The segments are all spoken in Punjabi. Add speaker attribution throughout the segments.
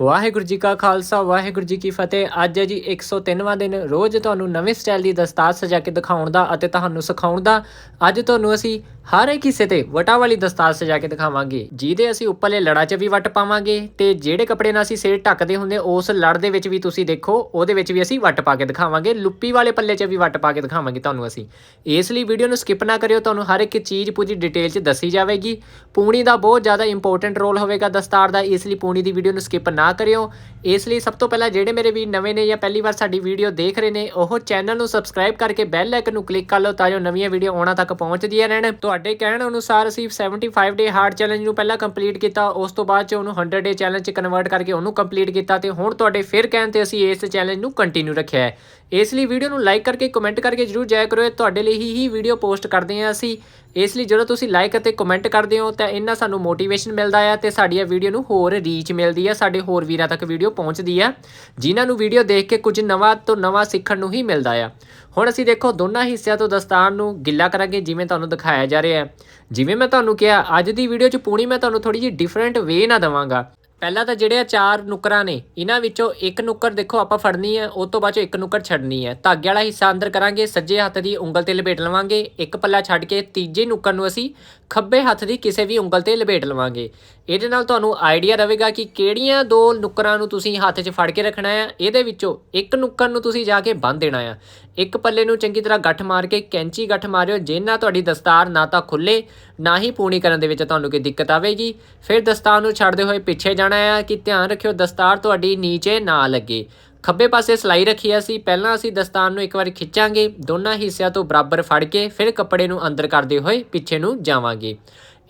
Speaker 1: ਵਾਹਿਗੁਰੂ ਜੀ ਕਾ ਖਾਲਸਾ, ਵਾਹਿਗੁਰੂ ਜੀ ਕੀ ਫਤਿਹ। ਅੱਜ ਹੈ ਜੀ 103ਵਾਂ ਦਿਨ। ਰੋਜ਼ ਤੁਹਾਨੂੰ ਨਵੇਂ ਸਟਾਈਲ ਦੀ ਦਸਤਾਰ ਸਜਾ ਕੇ ਦਿਖਾਉਣ ਦਾ ਅਤੇ ਤੁਹਾਨੂੰ ਸਿਖਾਉਣ ਦਾ। ਅੱਜ ਤੁਹਾਨੂੰ ਅਸੀਂ ਹਰ ਇੱਕ ਹਿੱਸੇ ਤੇ ਵਟਾਂ ਵਾਲੀ ਦਸਤਾਰ ਸਜਾ ਕੇ ਦਿਖਾਵਾਂਗੇ, ਜਿਹਦੇ ਅਸੀਂ ਉੱਪਰਲੇ ਲੜਾ 'ਚ ਵੀ ਵਟ ਪਾਵਾਂਗੇ ਤੇ ਜਿਹੜੇ ਕੱਪੜੇ ਨਾਲ ਅਸੀਂ ਸਿਰ ਢੱਕਦੇ ਹੁੰਦੇ, ਉਸ ਲੜ ਦੇ ਵਿੱਚ ਵੀ ਤੁਸੀਂ ਦੇਖੋ, ਉਹਦੇ ਵਿੱਚ ਵੀ ਅਸੀਂ ਵਟ ਪਾ ਕੇ ਦਿਖਾਵਾਂਗੇ, ਲੁੱਪੀ ਵਾਲੇ ਪੱਲੇ 'ਚ ਵੀ ਵਟ ਪਾ ਕੇ ਦਿਖਾਵਾਂਗੇ ਤੁਹਾਨੂੰ ਅਸੀਂ। ਇਸ ਲਈ ਵੀਡੀਓ ਨੂੰ ਸਕਿਪ ਨਾ ਕਰਿਓ, ਤੁਹਾਨੂੰ ਹਰ ਇੱਕ ਚੀਜ਼ ਪੂਰੀ ਡਿਟੇਲ 'ਚ ਦੱਸੀ ਜਾਵੇਗੀ। ਪੂਣੀ ਦਾ ਬਹੁਤ ਜ਼ਿਆਦਾ ਇੰਪੋਰਟੈਂਟ ਰੋਲ ਹੋਵੇਗਾ ਦਸਤਾਰ ਦਾ, ਇਸ ਲਈ ਪੂਣੀ ਦੀ ਵੀਡੀਓ ਨੂੰ ਸਕਿਪ ਨਾ ਕਰਿਓ। ਇਸ ਲਈ ਸਭ ਤੋਂ ਪਹਿਲਾਂ ਜਿਹੜੇ ਮੇਰੇ ਵੀ ਨਵੇਂ ਨੇ ਜਾਂ ਪਹਿਲੀ ਵਾਰ ਸਾਡੀ ਵੀਡੀਓ ਦੇਖ ਰਹੇ ਨੇ, ਉਹ ਚੈਨਲ ਨੂੰ ਸਬਸਕ੍ਰਾਈਬ ਕਰਕੇ ਬੈਲ ਆਈਕਨ ਨੂੰ ਕਲਿੱਕ ਕਰ ਲਓ, ਤਾਂ ਜੋ ਨਵੀਆਂ ਵੀਡੀਓ ਆਉਣਾ ਤੱਕ ਪਹੁੰਚਦੀਆਂ ਰਹਿਣ। ਤੁਹਾਡੇ ਕਹਿਣ ਅਨੁਸਾਰ ਅਸੀਂ 75 ਡੇ ਹਾਰਡ ਚੈਲੰਜ ਨੂੰ ਪਹਿਲਾਂ ਕੰਪਲੀਟ ਕੀਤਾ, ਉਸ ਤੋਂ ਬਾਅਦ ਚ ਉਹਨੂੰ 100 ਡੇ ਚੈਲੰਜ ਚ ਕਨਵਰਟ ਕਰਕੇ ਉਹਨੂੰ ਕੰਪਲੀਟ ਕੀਤਾ ਤੇ ਹੁਣ ਤੁਹਾਡੇ ਫਿਰ ਕਹਿਣ ਤੇ ਅਸੀਂ ਇਸ ਚੈਲੰਜ ਨੂੰ ਕੰਟੀਨਿਊ ਰੱਖਿਆ ਹੈ। ਇਸ ਲਈ ਵੀਡੀਓ ਨੂੰ ਲਾਈਕ ਕਰਕੇ ਕਮੈਂਟ ਕਰਕੇ ਜਰੂਰ ਜਾਇਆ ਕਰੋ। ਤੁਹਾਡੇ ਲਈ ਹੀ ਵੀਡੀਓ ਪੋਸਟ ਕਰਦੇ ਹਾਂ ਅਸੀਂ। ਇਸ ਲਈ ਜਦੋਂ ਤੁਸੀਂ ਲਾਈਕ ਅਤੇ ਕਮੈਂਟ ਕਰਦੇ ਹੋ ਤਾਂ ਇਹਨਾਂ ਸਾਨੂੰ ਮੋਟੀਵੇਸ਼ਨ ਮਿਲਦਾ ਹੈ ਤੇ ਸਾਡੀਆਂ ਵੀਡੀਓ ਨੂੰ ਹੋਰ ਰੀਚ ਮਿਲਦੀ ਹੈ ਸਾਡੇ ਹੋਰ ਵੀਰਾਂ ਤੱਕ ਵੀਡੀਓ ਪਹੁੰਚਦੀ ਹੈ ਜਿਨ੍ਹਾਂ ਨੂੰ ਵੀਡੀਓ ਦੇਖ ਕੇ ਕੁਝ ਨਵਾਂ ਤੋਂ ਨਵਾਂ ਸਿੱਖਣ ਨੂੰ ਹੀ ਮਿਲਦਾ ਆ। ਹੁਣ ਅਸੀਂ ਦੇਖੋ ਦੋਨਾਂ ਹਿੱਸਿਆਂ ਤੋਂ ਦਸਤਾਰ ਨੂੰ ਗਿੱਲਾ ਕਰਾਂਗੇ, ਜਿਵੇਂ ਤੁਹਾਨੂੰ ਦਿਖਾਇਆ ਜਾ ਰਿਹਾ। ਹੈ ਜਿਵੇਂ ਮੈਂ ਤੁਹਾਨੂੰ ਕਿਹਾ, ਅੱਜ ਦੀ ਵੀਡੀਓ 'ਚ ਪੂਣੀ ਮੈਂ ਤੁਹਾਨੂੰ ਥੋੜੀ ਜਿਹੀ ਡਿਫਰੈਂਟ ਵੇ ਨਾ ਦਵਾਂਗਾ। ਪਹਿਲਾਂ ਤਾਂ ਜਿਹੜੇ ਆ ਚਾਰ ਨੁਕਰਾਂ ਨੇ, ਇਹਨਾਂ ਵਿੱਚੋਂ ਇੱਕ ਨੁੱਕਰ ਦੇਖੋ ਆਪਾਂ ਫੜਨੀ ਹੈ ਉਸ ਤੋਂ ਬਾਅਦ ਚੋਂ ਇੱਕ ਨੁੱਕਰ ਛੱਡਣੀ ਹੈ। ਧਾਗੇ ਵਾਲਾ ਹਿੱਸਾ ਅੰਦਰ ਕਰਾਂਗੇ, ਸੱਜੇ ਹੱਥ ਦੀ ਉਂਗਲ ਤੇ ਲਪੇਟ ਲਵਾਂਗੇ, ਇੱਕ ਪੱਲਾ ਛੱਡ ਕੇ ਤੀਜੇ ਨੁੱਕਰ ਨੂੰ ਅਸੀਂ ਖੱਬੇ ਹੱਥ ਦੀ ਕਿਸੇ ਵੀ ਉਂਗਲ ਤੇ ਲਪੇਟ ਲਵਾਂਗੇ। ਇਹਦੇ ਨਾਲ ਤੁਹਾਨੂੰ ਆਈਡੀਆ ਰਹੇਗਾ ਕਿ ਕਿਹੜੀਆਂ ਦੋ ਨੁੱਕਰਾਂ ਨੂੰ ਤੁਸੀਂ ਹੱਥ 'ਚ ਫੜ ਕੇ ਰੱਖਣਾ ਹੈ। ਇਹਦੇ ਵਿੱਚੋਂ ਇੱਕ ਨੁੱਕਰ ਨੂੰ ਤੁਸੀਂ ਜਾ ਕੇ ਬੰਨ ਦੇਣਾ ਆ ਇੱਕ ਪੱਲੇ ਨੂੰ ਚੰਗੀ ਤਰ੍ਹਾਂ ਗੱਠ ਮਾਰ ਕੇ ਕੈਂਚੀ ਗੱਠ ਮਾਰਿਓ। ਜਿੰਨਾ ਤੁਹਾਡੀ ਦਸਤਾਰ ਨਾ ਤਾਂ ਖੁੱਲੇ ਨਾ ਹੀ ਪੂਣੀ ਕਰਨ ਦੇ ਵਿੱਚ ਤੁਹਾਨੂੰ ਕੋਈ ਦਿੱਕਤ ਆਵੇਗੀ। ਫਿਰ ਦਸਤਾਰ ਨੂੰ ਛੱਡਦੇ ਹੋਏ ਪਿੱਛੇ ਜਾਣਾ ਹੈ ਕਿ ਧਿਆਨ ਰੱਖਿਓ, ਦਸਤਾਰ ਤੁਹਾਡੀ ਨੀਚੇ ਨਾ ਲੱਗੇ। ਖੱਬੇ ਪਾਸੇ ਸਲਾਈ ਰੱਖੀ ਅਸੀਂ ਪਹਿਲਾਂ ਅਸੀਂ ਦਸਤਾਨ ਨੂੰ ਇੱਕ ਵਾਰ ਖਿੱਚਾਂਗੇ। ਦੋਨਾਂ ਹਿੱਸਿਆਂ ਤੋਂ ਬਰਾਬਰ ਫੜ ਕੇ ਫਿਰ ਕੱਪੜੇ ਨੂੰ ਅੰਦਰ ਕਰਦੇ ਹੋਏ ਪਿੱਛੇ ਨੂੰ ਜਾਵਾਂਗੇ।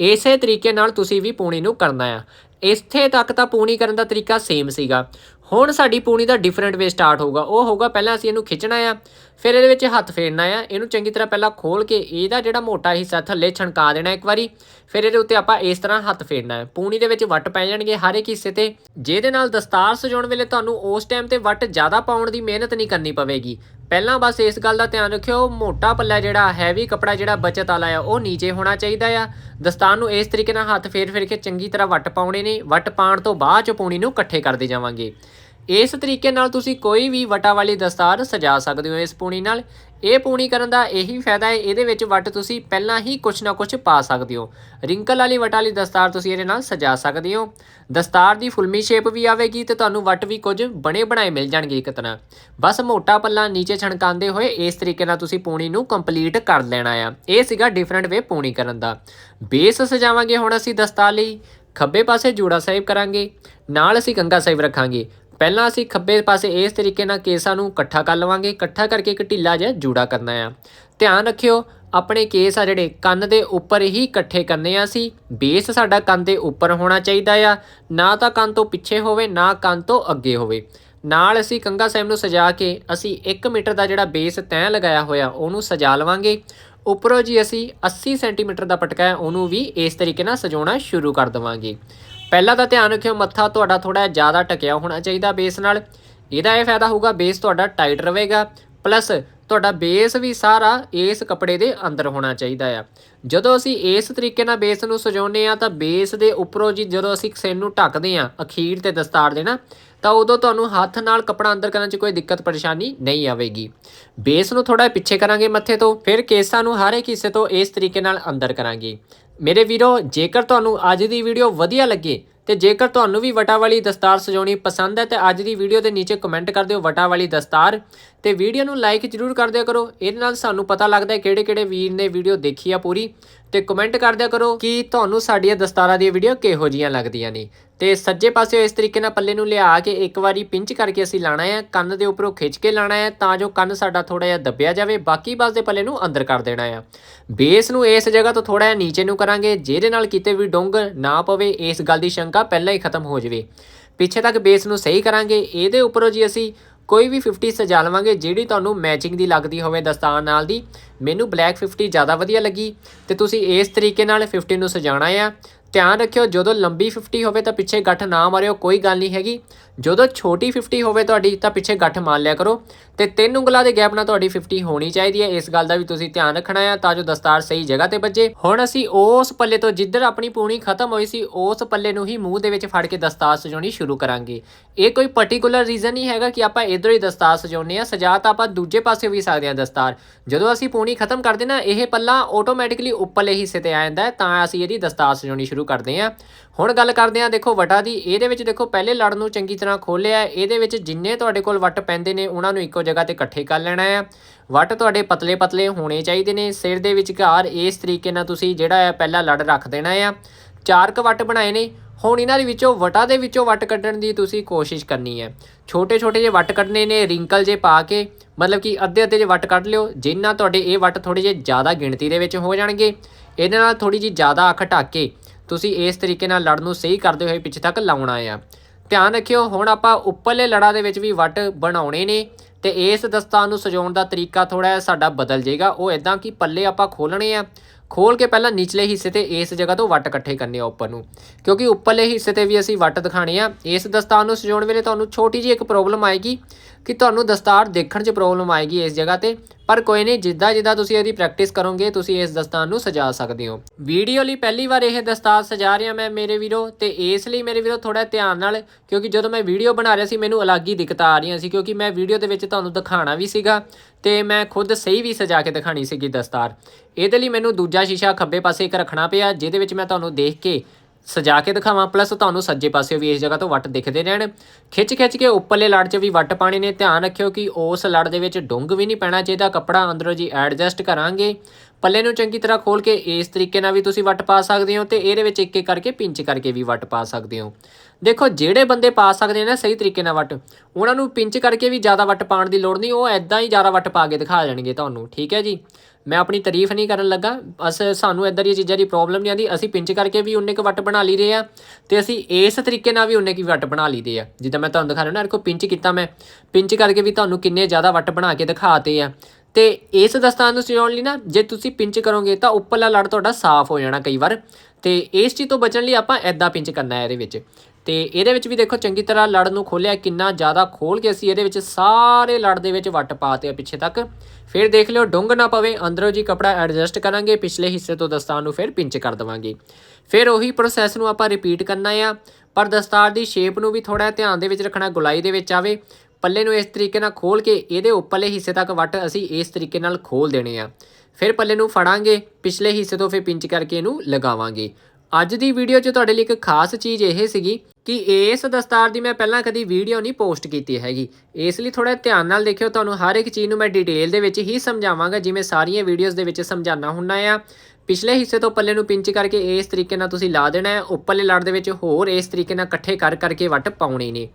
Speaker 1: ਇਸੇ ਤਰੀਕੇ ਨਾਲ ਤੁਸੀਂ ਵੀ ਪੂਣੀ ਨੂੰ ਕਰਨਾ ਆ। ਇੱਥੇ ਤੱਕ ਤਾਂ ਪੂਣੀ ਕਰਨ ਦਾ ਤਰੀਕਾ ਸੇਮ ਸੀਗਾ। ਹੁਣ ਸਾਡੀ ਪੂਣੀ ਦਾ ਡਿਫਰੈਂਟ ਵੇ ਸਟਾਰਟ ਹੋਊਗਾ। ਉਹ ਹੋਊਗਾ, ਪਹਿਲਾਂ ਅਸੀਂ ਇਹਨੂੰ ਖਿੱਚਣਾ ਆ, ਫਿਰ ਇਹਦੇ ਵਿੱਚ ਹੱਥ ਫੇਰਨਾ ਆ। ਇਹਨੂੰ ਚੰਗੀ ਤਰ੍ਹਾਂ ਪਹਿਲਾਂ ਖੋਲ ਕੇ ਇਹਦਾ ਜਿਹੜਾ ਮੋਟਾ ਹਿੱਸਾ ਥੱਲੇ ਛਣਕਾ ਦੇਣਾ ਇੱਕ ਵਾਰੀ, ਫਿਰ ਇਹਦੇ ਉੱਤੇ ਆਪਾਂ ਇਸ ਤਰ੍ਹਾਂ ਹੱਥ ਫੇਰਨਾ ਹੈ ਪੂਣੀ ਦੇ ਵਿੱਚ ਵੱਟ ਪੈ ਜਾਣਗੇ ਹਰ ਇੱਕ ਹਿੱਸੇ ਤੇ, ਜਿਹਦੇ ਨਾਲ ਦਸਤਾਰ ਸਜਾਉਣ ਵੇਲੇ ਤੁਹਾਨੂੰ ਉਸ ਟਾਈਮ ਤੇ ਵੱਟ ਜ਼ਿਆਦਾ ਪਾਉਣ ਦੀ ਮਿਹਨਤ ਨਹੀਂ ਕਰਨੀ ਪਵੇਗੀ। ਪਹਿਲਾਂ ਬਸ ਇਸ ਗੱਲ ਦਾ ਧਿਆਨ ਰੱਖਿਓ, ਮੋਟਾ ਪੱਲਾ ਜਿਹੜਾ ਹੈਵੀ ਕਪੜਾ ਜਿਹੜਾ ਬਚਤ ਵਾਲਾ ਆ, ਉਹ ਨੀਚੇ ਹੋਣਾ ਚਾਹੀਦਾ ਆ। ਦਸਤਾਰ ਨੂੰ ਇਸ ਤਰੀਕੇ ਨਾਲ ਹੱਥ ਫੇਰ ਫੇਰ ਕੇ ਚੰਗੀ ਤਰ੍ਹਾਂ ਵੱਟ ਪਾਉਣੇ ਨੇ, ਵੱਟ ਪਾਉਣ ਤੋਂ ਬਾਅਦ ਚ ਪੂਣੀ ਨੂੰ ਇਕੱਠੇ ਕਰਦੇ ਜਾਵਾਂਗੇ। ਇਸ ਤਰੀਕੇ ਨਾਲ ਤੁਸੀਂ ਕੋਈ ਵੀ ਵਟਾ ਵਾਲੀ ਦਸਤਾਰ ਸਜਾ ਸਕਦੇ ਹੋ ਇਸ ਪੂਣੀ ਨਾਲ। ਇਹ ਪੂਣੀ ਕਰਨ ਦਾ ਇਹੀ ਫਾਇਦਾ ਹੈ, ਇਹਦੇ ਵਿੱਚ ਵੱਟ ਤੁਸੀਂ ਪਹਿਲਾਂ ਹੀ ਕੁਝ ਨਾ ਕੁਝ ਪਾ ਸਕਦੇ ਹੋ। ਰਿੰਕਲ ਵਾਲੀ ਵਟਾ ਵਾਲੀ ਦਸਤਾਰ ਤੁਸੀਂ ਇਹਦੇ ਨਾਲ ਸਜਾ ਸਕਦੇ ਹੋ। ਦਸਤਾਰ ਦੀ ਫੁਲਮੀ ਸ਼ੇਪ ਵੀ ਆਵੇਗੀ ਤੇ ਤੁਹਾਨੂੰ ਵੱਟ ਵੀ ਕੁਝ ਬਣੇ ਬਣਾਏ ਮਿਲ ਜਾਣਗੇ ਇੱਕ ਤਰ੍ਹਾਂ। ਬਸ ਮੋਟਾ ਪੱਲਾ ਨੀਚੇ ਛਣਕਾਉਂਦੇ ਹੋਏ ਇਸ ਤਰੀਕੇ ਨਾਲ ਤੁਸੀਂ ਪੂਣੀ ਨੂੰ ਕੰਪਲੀਟ ਕਰ ਲੈਣਾ ਆ। ਇਹ ਸੀਗਾ ਡਿਫਰੈਂਟ ਵੇ ਪੂਣੀ ਕਰਨ ਦਾ। ਬੇਸ ਸਜਾਵਾਂਗੇ ਹੁਣ ਅਸੀਂ ਦਸਤਾਰ ਲਈ। ਖੱਬੇ ਪਾਸੇ ਜੂੜਾ ਸਾਹਿਬ ਕਰਾਂਗੇ। ਨਾਲ ਅਸੀਂ ਗੰਗਾ ਸਾਹਿਬ ਰੱਖਾਂਗੇ। ਪਹਿਲਾਂ ਅਸੀਂ ਖੱਬੇ ਪਾਸੇ ਇਸ ਤਰੀਕੇ ਨਾਲ ਕੇਸਾਂ ਨੂੰ ਇਕੱਠਾ ਕਰ ਲਵਾਂਗੇ, ਇਕੱਠਾ ਕਰਕੇ ਇੱਕ ਢਿੱਲਾ ਜਿਹਾ ਜੂੜਾ ਕਰਨਾ ਆ। ਧਿਆਨ ਰੱਖਿਓ, ਆਪਣੇ ਕੇਸ ਆ ਜਿਹੜੇ ਕੰਨ ਦੇ ਉੱਪਰ ਹੀ ਇਕੱਠੇ ਕਰਨੇ ਆ ਅਸੀਂ। ਬੇਸ ਸਾਡਾ ਕੰਨ ਦੇ ਉੱਪਰ ਹੋਣਾ ਚਾਹੀਦਾ ਆ। ਨਾ ਤਾਂ ਕੰਨ ਤੋਂ ਪਿੱਛੇ ਹੋਵੇ, ਨਾ ਕੰਨ ਤੋਂ ਅੱਗੇ ਹੋਵੇ। ਨਾਲ ਅਸੀਂ ਕੰਗਾ ਸਾਹਿਬ ਨੂੰ ਸਜਾ ਕੇ ਅਸੀਂ 1 ਮੀਟਰ ਦਾ ਜਿਹੜਾ ਬੇਸ ਤੈਅ ਲਗਾਇਆ ਹੋਇਆ, ਉਹਨੂੰ ਸਜਾ ਲਵਾਂਗੇ। ਉੱਪਰੋਂ ਜੀ ਅਸੀਂ 80 ਸੈਂਟੀਮੀਟਰ ਦਾ ਪਟਕਾ ਹੈ ਉਹਨੂੰ ਵੀ ਇਸ ਤਰੀਕੇ ਨਾਲ ਸਜਾਉਣਾ ਸ਼ੁਰੂ ਕਰ ਦਵਾਂਗੇ। ਪਹਿਲਾਂ ਤਾਂ ਧਿਆਨ ਰੱਖਿਓ, ਮੱਥਾ ਤੁਹਾਡਾ ਥੋੜਾ ਜ਼ਿਆਦਾ ਟਕਿਆ ਹੋਣਾ ਚਾਹੀਦਾ ਬੇਸ ਨਾਲ। ਇਹਦਾ ਇਹ ਫਾਇਦਾ ਹੋਊਗਾ, ਬੇਸ ਤੁਹਾਡਾ ਟਾਈਟ ਰਹੇਗਾ। ਪਲੱਸ ਤੁਹਾਡਾ ਬੇਸ ਵੀ ਸਾਰਾ ਇਸ ਕੱਪੜੇ ਦੇ ਅੰਦਰ ਹੋਣਾ ਚਾਹੀਦਾ ਆ। ਜਦੋਂ ਅਸੀਂ ਇਸ ਤਰੀਕੇ ਨਾਲ ਬੇਸ ਨੂੰ ਸਜਾਉਂਦੇ ਆ ਤਾਂ ਬੇਸ ਦੇ ਉੱਪਰੋਂ ਜੀ ਜਦੋਂ ਅਸੀਂ ਸਿਰ ਨੂੰ ਢੱਕਦੇ ਆ ਅਖੀਰ ਤੇ ਦਸਤਾਰ ਦੇਣਾ ਤਾਂ ਉਦੋਂ ਤੁਹਾਨੂੰ ਹੱਥ ਨਾਲ ਕੱਪੜਾ ਅੰਦਰ ਕਰਨ 'ਚ ਕੋਈ ਦਿੱਕਤ ਪਰੇਸ਼ਾਨੀ ਨਹੀਂ ਆਵੇਗੀ। ਬੇਸ ਨੂੰ ਥੋੜਾ ਪਿੱਛੇ ਕਰਾਂਗੇ ਮੱਥੇ ਤੋਂ, ਫਿਰ ਕੇਸਾਂ ਨੂੰ ਹਰ ਇੱਕ ਹਿੱਸੇ ਤੋਂ ਇਸ ਤਰੀਕੇ ਨਾਲ ਅੰਦਰ ਕਰਾਂਗੇ। ਮੇਰੇ ਵੀਰੋ, ਜੇਕਰ ਤੁਹਾਨੂੰ ਅੱਜ ਦੀ ਵੀਡੀਓ ਵਧੀਆ ਲੱਗੇ ਤੇ ਜੇਕਰ ਤੁਹਾਨੂੰ ਵੀ ਵਟਾ ਵਾਲੀ ਦਸਤਾਰ ਸਜਾਉਣੀ ਪਸੰਦ ਹੈ ਤੇ ਅੱਜ ਦੀ ਵੀਡੀਓ ਦੇ ਨੀਚੇ ਕਮੈਂਟ ਕਰ ਦਿਓ ਵਟਾ ਵਾਲੀ ਦਸਤਾਰ ਤੇ ਵੀਡੀਓ ਨੂੰ ਲਾਈਕ ਜਰੂਰ ਕਰ ਦਿਆ ਕਰੋ। ਇਹਦੇ ਨਾਲ ਸਾਨੂੰ ਪਤਾ ਲੱਗਦਾ ਹੈ ਕਿਹੜੇ ਕਿਹੜੇ ਵੀਰ ਨੇ ਵੀਡੀਓ ਦੇਖੀ ਆ ਪੂਰੀ ਤੇ ਕਮੈਂਟ ਕਰ ਦਿਆ ਕਰੋ ਕਿ ਤੁਹਾਨੂੰ ਸਾਡੀਆਂ ਦਸਤਾਰਾਂ ਦੀਆਂ ਵੀਡੀਓ ਕਿਹੋ ਜੀਆਂ ਲੱਗਦੀਆਂ ਨੇ। ਤੇ ਸੱਜੇ ਪਾਸੇ ਇਸ ਤਰੀਕੇ ਨਾਲ ਪੱਲੇ ਨੂੰ ਲਿਆ ਕੇ ਇੱਕ ਵਾਰੀ ਪਿੰਚ ਕਰਕੇ ਅਸੀਂ ਲਾਣਾ ਹੈ ਕੰਨ ਦੇ ਉੱਪਰੋਂ ਖਿੱਚ ਕੇ ਲਾਣਾ ਹੈ ਤਾਂ ਜੋ ਕੰਨ ਸਾਡਾ ਥੋੜਾ ਜਿਹਾ ਦੱਬਿਆ ਜਾਵੇ, ਬਾਕੀ ਪਾਸੇ ਦੇ ਪੱਲੇ ਨੂੰ ਅੰਦਰ ਕਰ ਦੇਣਾ ਹੈ ਬੇਸ ਨੂੰ ਇਸ ਜਗ੍ਹਾ ਤੋਂ ਥੋੜਾ ਜਿਹਾ ਨੀਚੇ ਨੂੰ ਕਰਾਂਗੇ, ਜਿਹਦੇ ਨਾਲ ਕਿਤੇ ਵੀ ਡੁੰਗ ਨਾ ਪਵੇ, ਇਸ ਗੱਲ ਦੀ ਸ਼ੰਕਾ ਪਹਿਲਾਂ ਹੀ ਖਤਮ ਹੋ ਜਾਵੇ। ਪਿੱਛੇ ਤੱਕ ਬੇਸ ਨੂੰ ਸਹੀ ਕਰਾਂਗੇ, ਇਹਦੇ ਉੱਪਰੋਂ ਜੀ ਅਸੀਂ ਕੋਈ ਵੀ 50 ਸਜਾ ਲਵਾਂਗੇ ਜਿਹੜੀ ਤੁਹਾਨੂੰ ਮੈਚਿੰਗ ਦੀ ਲੱਗਦੀ ਹੋਵੇ ਦਸਤਾਰ ਨਾਲ ਦੀ, ਮੈਨੂੰ ਬਲੈਕ 50 ਜ਼ਿਆਦਾ ਵਧੀਆ ਲੱਗੀ ਤੇ ਤੁਸੀਂ ਇਸ ਤਰੀਕੇ ਨਾਲ 50 ਨੂੰ ਸਜਾਉਣਾ ਆ। ਧਿਆਨ ਰੱਖਿਓ, ਜਦੋਂ ਲੰਬੀ 50 ਹੋਵੇ ਤਾਂ ਪਿੱਛੇ ਗੱਠ ਨਾ ਮਾਰਿਓ, ਕੋਈ ਗੱਲ ਨਹੀਂ ਹੈਗੀ। ਜਦੋਂ ਛੋਟੀ 50 ਹੋਵੇ ਤੁਹਾਡੀ ਤਾਂ ਪਿੱਛੇ ਗੱਠ ਮਾਰ ਲਿਆ ਕਰੋ। ਤੇ ਤਿੰਨ ਉਂਗਲਾਂ ਦੇ ਗੈਪ ਨਾਲ ਤੁਹਾਡੀ 50 ਹੋਣੀ ਚਾਹੀਦੀ ਹੈ। ਇਸ ਗੱਲ ਦਾ ਵੀ ਤੁਸੀਂ ਧਿਆਨ ਰੱਖਣਾ ਹੈ ਤਾਂ ਜੋ ਦਸਤਾਰ ਸਹੀ ਜਗ੍ਹਾ ਤੇ ਵੱਜੇ। ਹੁਣ ਅਸੀਂ ਉਸ ਪੱਲੇ ਤੋਂ ਜਿੱਧਰ ਆਪਣੀ ਪੂਣੀ ਖਤਮ ਹੋਈ ਸੀ, ਉਸ ਪੱਲੇ ਨੂੰ ਹੀ ਮੂੰਹ ਦੇ ਵਿੱਚ ਫੜ ਕੇ ਦਸਤਾਰ ਸਜਾਉਣੀ ਸ਼ੁਰੂ ਕਰਾਂਗੇ। ਇਹ ਕੋਈ ਪਾਰਟਿਕੂਲਰ ਰੀਜ਼ਨ ਨਹੀਂ ਹੈਗਾ ਕਿ ਆਪਾਂ ਇਧਰੋਂ ਹੀ ਦਸਤਾਰ ਸਜਾਉਨੇ ਆ ਸਜਾ ਤਾਂ ਆਪਾਂ ਦੂਜੇ ਪਾਸੇ ਵੀ ਸਕਦੇ ਆ ਦਸਤਾਰ। ਜਦੋਂ ਅਸੀਂ ਪੂਣੀ ਖਤਮ ਕਰਦੇ ਨਾ, ਇਹ ਪੱਲਾ ਆਟੋਮੈਟਿਕਲੀ ਉੱਪਰਲੇ ਹਿੱਸੇ ਤੇ ਆ ਜਾਂਦਾ ਤਾਂ ਅਸੀਂ ਇਹਦੀ ਦਸਤਾਰ ਸਜਾਉਣੀ ਸ਼ੁਰੂ ਕਰਦੇ ਆ ਹੁਣ ਗੱਲ ਕਰਦੇ ਆ ਦੇਖੋ ਵਟਾ ਦੀ ਇਹਦੇ ਵਿੱਚ ਦੇਖੋ ਪਹਿਲੇ ਲੜ ਨੂੰ ਚੰਗੀ ਤਰ੍ਹਾਂ ਖੋਲਿਆ ਇਹਦੇ ਵਿੱਚ ਜਿੰਨੇ ਤੁਹਾਡੇ ਕੋਲ ਵੱਟ ਪੈਂਦੇ ਨੇ, ਉਹਨਾਂ ਨੂੰ ਇੱਕੋ ਜਗ੍ਹਾ ਤੇ ਇਕੱਠੇ ਕਰ ਲੈਣਾ ਆ ਵੱਟ ਤੁਹਾਡੇ ਪਤਲੇ ਪਤਲੇ ਹੋਣੇ ਚਾਹੀਦੇ ਨੇ। ਸਿਰ ਦੇ ਵਿਚਕਾਰ ਇਸ ਤਰੀਕੇ ਨਾਲ ਤੁਸੀਂ ਜਿਹੜਾ ਹੈ, ਪਹਿਲਾ ਲੜ ਰੱਖ ਦੇਣਾ ਆ ਚਾਰ ਕ ਵੱਟ ਬਣਾਏ ਨੇ। ਹੁਣ ਇਹਨਾਂ ਦੇ ਵਿੱਚੋਂ, ਵਟਾ ਦੇ ਵਿੱਚੋਂ ਵੱਟ ਕੱਢਣ ਦੀ ਤੁਸੀਂ ਕੋਸ਼ਿਸ਼ ਕਰਨੀ ਹੈ। ਛੋਟੇ ਛੋਟੇ ਜਿਹੇ ਵੱਟ ਕੱਢਨੇ ਨੇ, ਰਿੰਕਲ ਜੇ ਪਾ ਕੇ, ਮਤਲਬ ਕਿ ਅੱਧੇ ਅੱਧੇ ਜਿਹੇ ਵੱਟ ਕੱਢ ਲਿਓ, ਜਿੰਨਾ ਤੁਹਾਡੇ ਇਹ ਵੱਟ ਥੋੜੇ ਜਿਹੇ ਜ਼ਿਆਦਾ ਗਿਣਤੀ ਦੇ ਵਿੱਚ ਹੋ ਜਾਣਗੇ। ਇਹਦੇ ਨਾਲ ਥੋੜੀ ਜਿਹੀ ਜ਼ਿਆਦਾ ਅੱਖ ਢੱਕ ਕੇ ਤੁਸੀਂ ਇਸ ਤਰੀਕੇ ਨਾਲ ਲੜ ਨੂੰ ਸਹੀ ਕਰਦੇ ਹੋਏ ਪਿੱਛੇ ਤੱਕ ਲਾਉਣਾ ਆ। ਧਿਆਨ ਰੱਖਿਓ, ਹੁਣ ਆਪਾਂ ਉੱਪਰਲੇ ਲੜਾ ਦੇ ਵਿੱਚ ਵੀ ਵੱਟ ਬਣਾਉਣੇ ਨੇ ਤੇ ਇਸ ਦਸਤਾਰ ਨੂੰ ਸਜਾਉਣ ਦਾ ਤਰੀਕਾ ਥੋੜਾ ਜਿਹਾ ਸਾਡਾ ਬਦਲ ਜਾਏਗਾ। ਉਹ ਇਦਾਂ ਕਿ ਪੱਲੇ ਆਪਾਂ ਖੋਲਣੇ ਆ। ਖੋਲ ਕੇ ਪਹਿਲਾਂ ਨਿਚਲੇ ਹਿੱਸੇ ਤੇ ਇਸ ਜਗ੍ਹਾ ਤੋਂ ਵੱਟ ਇਕੱਠੇ ਕਰਨੇ ਆ ਉੱਪਰ ਨੂੰ। ਕਿਉਂਕਿ ਉੱਪਰਲੇ ਹਿੱਸੇ ਤੇ ਵੀ ਅਸੀਂ ਵੱਟ ਦਿਖਾਣੇ ਆ। ਇਸ ਦਸਤਾਰ ਨੂੰ ਸਜਾਉਣ ਵੇਲੇ ਤੁਹਾਨੂੰ ਛੋਟੀ ਜਿਹੀ ਇੱਕ ਪ੍ਰੋਬਲਮ ਆਏਗੀ। ਕਿ ਤੁਹਾਨੂੰ ਦਸਤਾਰ ਦੇਖਣ 'ਚ ਪ੍ਰੋਬਲਮ ਆਏਗੀ ਇਸ ਜਗ੍ਹਾ ਤੇ। ਪਰ ਕੋਈ ਨਹੀਂ, ਜਿੱਦਾਂ ਜਿੱਦਾਂ ਤੁਸੀਂ ਇਹਦੀ ਪ੍ਰੈਕਟਿਸ ਕਰੋਗੇ, ਤੁਸੀਂ ਇਸ ਦਸਤਾਰ ਨੂੰ ਸਜਾ ਸਕਦੇ ਹੋ। ਵੀਡੀਓ ਲਈ ਪਹਿਲੀ ਵਾਰ ਇਹ ਦਸਤਾਰ ਸਜਾ ਰਿਹਾ ਮੈਂ ਮੇਰੇ ਵੀਰੋ ਤੇ ਇਸ ਲਈ ਮੇਰੇ ਵੀਰੋ ਥੋੜਾ ਧਿਆਨ ਨਾਲ, ਕਿਉਂਕਿ ਜਦੋਂ ਮੈਂ ਵੀਡੀਓ ਬਣਾ ਰਿਹਾ ਸੀ, ਮੈਨੂੰ ਅਲੱਗ ਹੀ ਦਿੱਕਤਾਂ ਆ ਰਹੀਆਂ ਸੀ, ਕਿਉਂਕਿ ਮੈਂ ਵੀਡੀਓ ਦੇ ਵਿੱਚ ਤੁਹਾਨੂੰ ਦਿਖਾਣਾ ਵੀ ਸੀਗਾ ਤੇ ਮੈਂ ਖੁਦ ਸਹੀ ਵੀ ਸਜਾ ਕੇ ਦਿਖਾਣੀ ਸੀਗੀ ਦਸਤਾਰ। ਇਹਦੇ ਲਈ ਮੈਨੂੰ ਦੂਜਾ ਸ਼ੀਸ਼ਾ ਖੱਬੇ ਪਾਸੇ ਇੱਕ ਰੱਖਣਾ ਪਿਆ, ਜਿਹਦੇ ਵਿੱਚ ਮੈਂ ਤੁਹਾਨੂੰ ਦੇਖ ਕੇ ਸਜਾ ਕੇ ਦਿਖਾਵਾਂ ਪਲੱਸ ਤੁਹਾਨੂੰ ਸੱਜੇ ਪਾਸੇ ਵੀ ਇਸ ਜਗ੍ਹਾ ਤੋਂ ਵੱਟ ਦਿਖਦੇ ਰਹਿਣ। ਖਿੱਚ ਖਿੱਚ ਕੇ ਉੱਪਰਲੇ ਲੜ 'ਚ ਵੀ ਵੱਟ ਪਾਣੇ ਨੇ। ਧਿਆਨ ਰੱਖਿਓ ਕਿ ਉਸ ਲੜ ਦੇ ਵਿੱਚ ਡੁੰਗ ਵੀ ਨਹੀਂ ਪੈਣਾ ਚਾਹੀਦਾ ਕੱਪੜਾ ਅੰਦਰੋਂ ਜੀ ਐਡਜਸਟ ਕਰਾਂਗੇ। ਪੱਲੇ ਨੂੰ ਚੰਗੀ ਤਰ੍ਹਾਂ ਖੋਲ ਕੇ ਇਸ ਤਰੀਕੇ ਨਾਲ ਵੀ ਤੁਸੀਂ ਵੱਟ ਪਾ ਸਕਦੇ ਹੋ ਤੇ ਇਹਦੇ ਵਿੱਚ ਇੱਕ ਇੱਕ ਕਰਕੇ ਪਿੰਚ ਕਰਕੇ ਵੀ ਵੱਟ ਪਾ ਸਕਦੇ ਹੋ। ਦੇਖੋ, ਜਿਹੜੇ ਬੰਦੇ ਪਾ ਸਕਦੇ ਨੇ ਨਾ ਸਹੀ ਤਰੀਕੇ ਨਾਲ ਵੱਟ, ਉਹਨਾਂ ਨੂੰ ਪਿੰਚ ਕਰਕੇ ਵੀ ਜ਼ਿਆਦਾ ਵੱਟ ਪਾਉਣ ਦੀ ਲੋੜ ਨਹੀਂ, ਉਹ ਐਦਾਂ ਹੀ ਜ਼ਿਆਦਾ ਵੱਟ ਪਾ ਕੇ ਦਿਖਾ ਦੇਣਗੇ ਤੁਹਾਨੂੰ, ਠੀਕ ਹੈ ਜੀ? ਮੈਂ ਆਪਣੀ ਤਾਰੀਫ ਨਹੀਂ ਕਰਨ ਲੱਗਾ ਅਸ ਸਾਨੂੰ ਇਦਾਂ ਦੀਆਂ ਚੀਜ਼ਾਂ ਦੀ ਪ੍ਰੋਬਲਮ ਨਹੀਂ ਆਉਂਦੀ, ਅਸੀਂ ਪਿੰਚ ਕਰਕੇ ਵੀ ਉਨੇ ਕੁ ਵੱਟ ਬਣਾ ਲਈਦੇ ਆ ਤੇ ਅਸੀਂ ਇਸ ਤਰੀਕੇ ਨਾਲ ਵੀ ਉਨੇ ਕੁ ਵੱਟ ਬਣਾ ਲਈ ਦੇ ਆ। ਜਿੱਦਾਂ ਮੈਂ ਤੁਹਾਨੂੰ ਦਿਖਾ ਰਿਹਾ ਨਾ ਦੇਖੋ ਪਿੰਚ ਕੀਤਾ ਮੈਂ, ਪਿੰਚ ਕਰਕੇ ਵੀ ਤੁਹਾਨੂੰ ਕਿੰਨੇ ਜ਼ਿਆਦਾ ਵੱਟ ਬਣਾ ਕੇ ਦਿਖਾਤੇ ਆ। ਤੇ ਇਸ ਦਸਤਾਨ ਨੂੰ ਸਜਾਉਣ ਲਈ ਨਾ, ਜੇ ਤੁਸੀਂ ਪਿੰਚ ਕਰੋਗੇ ਤਾਂ ਉੱਪਰਲਾ ਲੜ ਤੁਹਾਡਾ ਸਾਫ਼ ਹੋ ਜਾਣਾ ਕਈ ਵਾਰ। ਤੇ ਇਸ ਚੀਜ਼ ਤੋਂ ਬਚਣ ਲਈ ਆਪਾਂ ਐਦਾਂ ਪਿੰਚ ਕਰਨਾ ਹੈ ਇਹਦੇ ਵਿੱਚ। ਤੇ ਇਹਦੇ ਵਿੱਚ ਵੀ ਦੇਖੋ, ਚੰਗੀ ਤਰ੍ਹਾਂ ਲੜ ਨੂੰ ਖੋਲਿਆ ਕਿੰਨਾ ਜ਼ਿਆਦਾ ਖੋਲ ਕੇ ਅਸੀਂ ਇਹਦੇ ਵਿੱਚ। ਸਾਰੇ ਲੜ ਦੇ ਵਿੱਚ ਵੱਟ ਪਾਤੇ ਆ ਪਿੱਛੇ ਤੱਕ। ਫਿਰ ਦੇਖ ਲਿਓ ਡੁੰਗ ਨਾ ਪਵੇ, ਅੰਦਰੋਂ ਜੀ ਕਪੜਾ ਐਡਜਸਟ ਕਰਾਂਗੇ, ਪਿਛਲੇ ਹਿੱਸੇ ਤੋਂ ਦਸਤਾਰ ਨੂੰ ਫਿਰ ਪਿੰਚ ਕਰ ਦਵਾਂਗੇ। ਫਿਰ ਉਹੀ ਪ੍ਰੋਸੈਸ ਨੂੰ ਆਪਾਂ ਰਿਪੀਟ ਕਰਨਾ ਆ, ਪਰ ਦਸਤਾਰ ਦੀ ਸ਼ੇਪ ਨੂੰ ਵੀ ਥੋੜਾ ਧਿਆਨ ਦੇ ਵਿੱਚ ਰੱਖਣਾ, ਗੁਲਾਈ ਦੇ ਵਿੱਚ ਆਵੇ। ਪੱਲੇ ਨੂੰ ਇਸ ਤਰੀਕੇ ਨਾਲ ਖੋਲ ਕੇ ਇਹਦੇ ਉੱਪਰਲੇ ਹਿੱਸੇ ਤੱਕ ਵੱਟ ਅਸੀਂ ਇਸ ਤਰੀਕੇ ਨਾਲ ਖੋਲ ਦੇਣੇ ਆ। ਫਿਰ ਪੱਲੇ ਨੂੰ ਫੜਾਂਗੇ, ਪਿਛਲੇ ਹਿੱਸੇ ਤੋਂ ਫਿਰ ਪਿੰਚ ਕਰਕੇ ਇਹਨੂੰ ਲਗਾਵਾਂਗੇ। ਅੱਜ ਦੀ ਵੀਡੀਓ 'ਚ ਤੁਹਾਡੇ ਲਈ ਇੱਕ ਖਾਸ ਚੀਜ਼ ਇਹ ਸੀਗੀ ਕਿ ਇਸ ਦਸਤਾਰ ਦੀ ਮੈਂ ਪਹਿਲਾਂ ਕਦੀ ਵੀਡੀਓ ਨਹੀਂ ਪੋਸਟ ਕੀਤੀ ਹੈਗੀ। ਇਸ ਲਈ ਥੋੜਾ ਧਿਆਨ ਨਾਲ ਦੇਖਿਓ, ਤੁਹਾਨੂੰ ਹਰ ਇੱਕ ਚੀਜ਼ ਨੂੰ ਮੈਂ ਡਿਟੇਲ ਦੇ ਵਿੱਚ ਹੀ ਸਮਝਾਵਾਂਗਾ, ਜਿਵੇਂ ਸਾਰੀਆਂ ਵੀਡੀਓਜ਼ ਦੇ ਵਿੱਚ ਸਮਝਾਉਣਾ ਹੁੰਦਾ ਆ। ਪਿਛਲੇ ਹਿੱਸੇ ਤੋਂ ਪੱਲੇ ਨੂੰ ਪਿੰਚ ਕਰਕੇ ਇਸ ਤਰੀਕੇ ਨਾਲ ਤੁਸੀਂ ਲਾ ਦੇਣਾ ਹੈ, ਉੱਪਰਲੇ ਲੜ ਦੇ ਵਿੱਚ ਹੋਰ ਇਸ ਤਰੀਕੇ ਨਾਲ ਇਕੱਠੇ ਕਰ ਕਰਕੇ ਵੱਟ ਪਾਉਣੇ ਨੇ।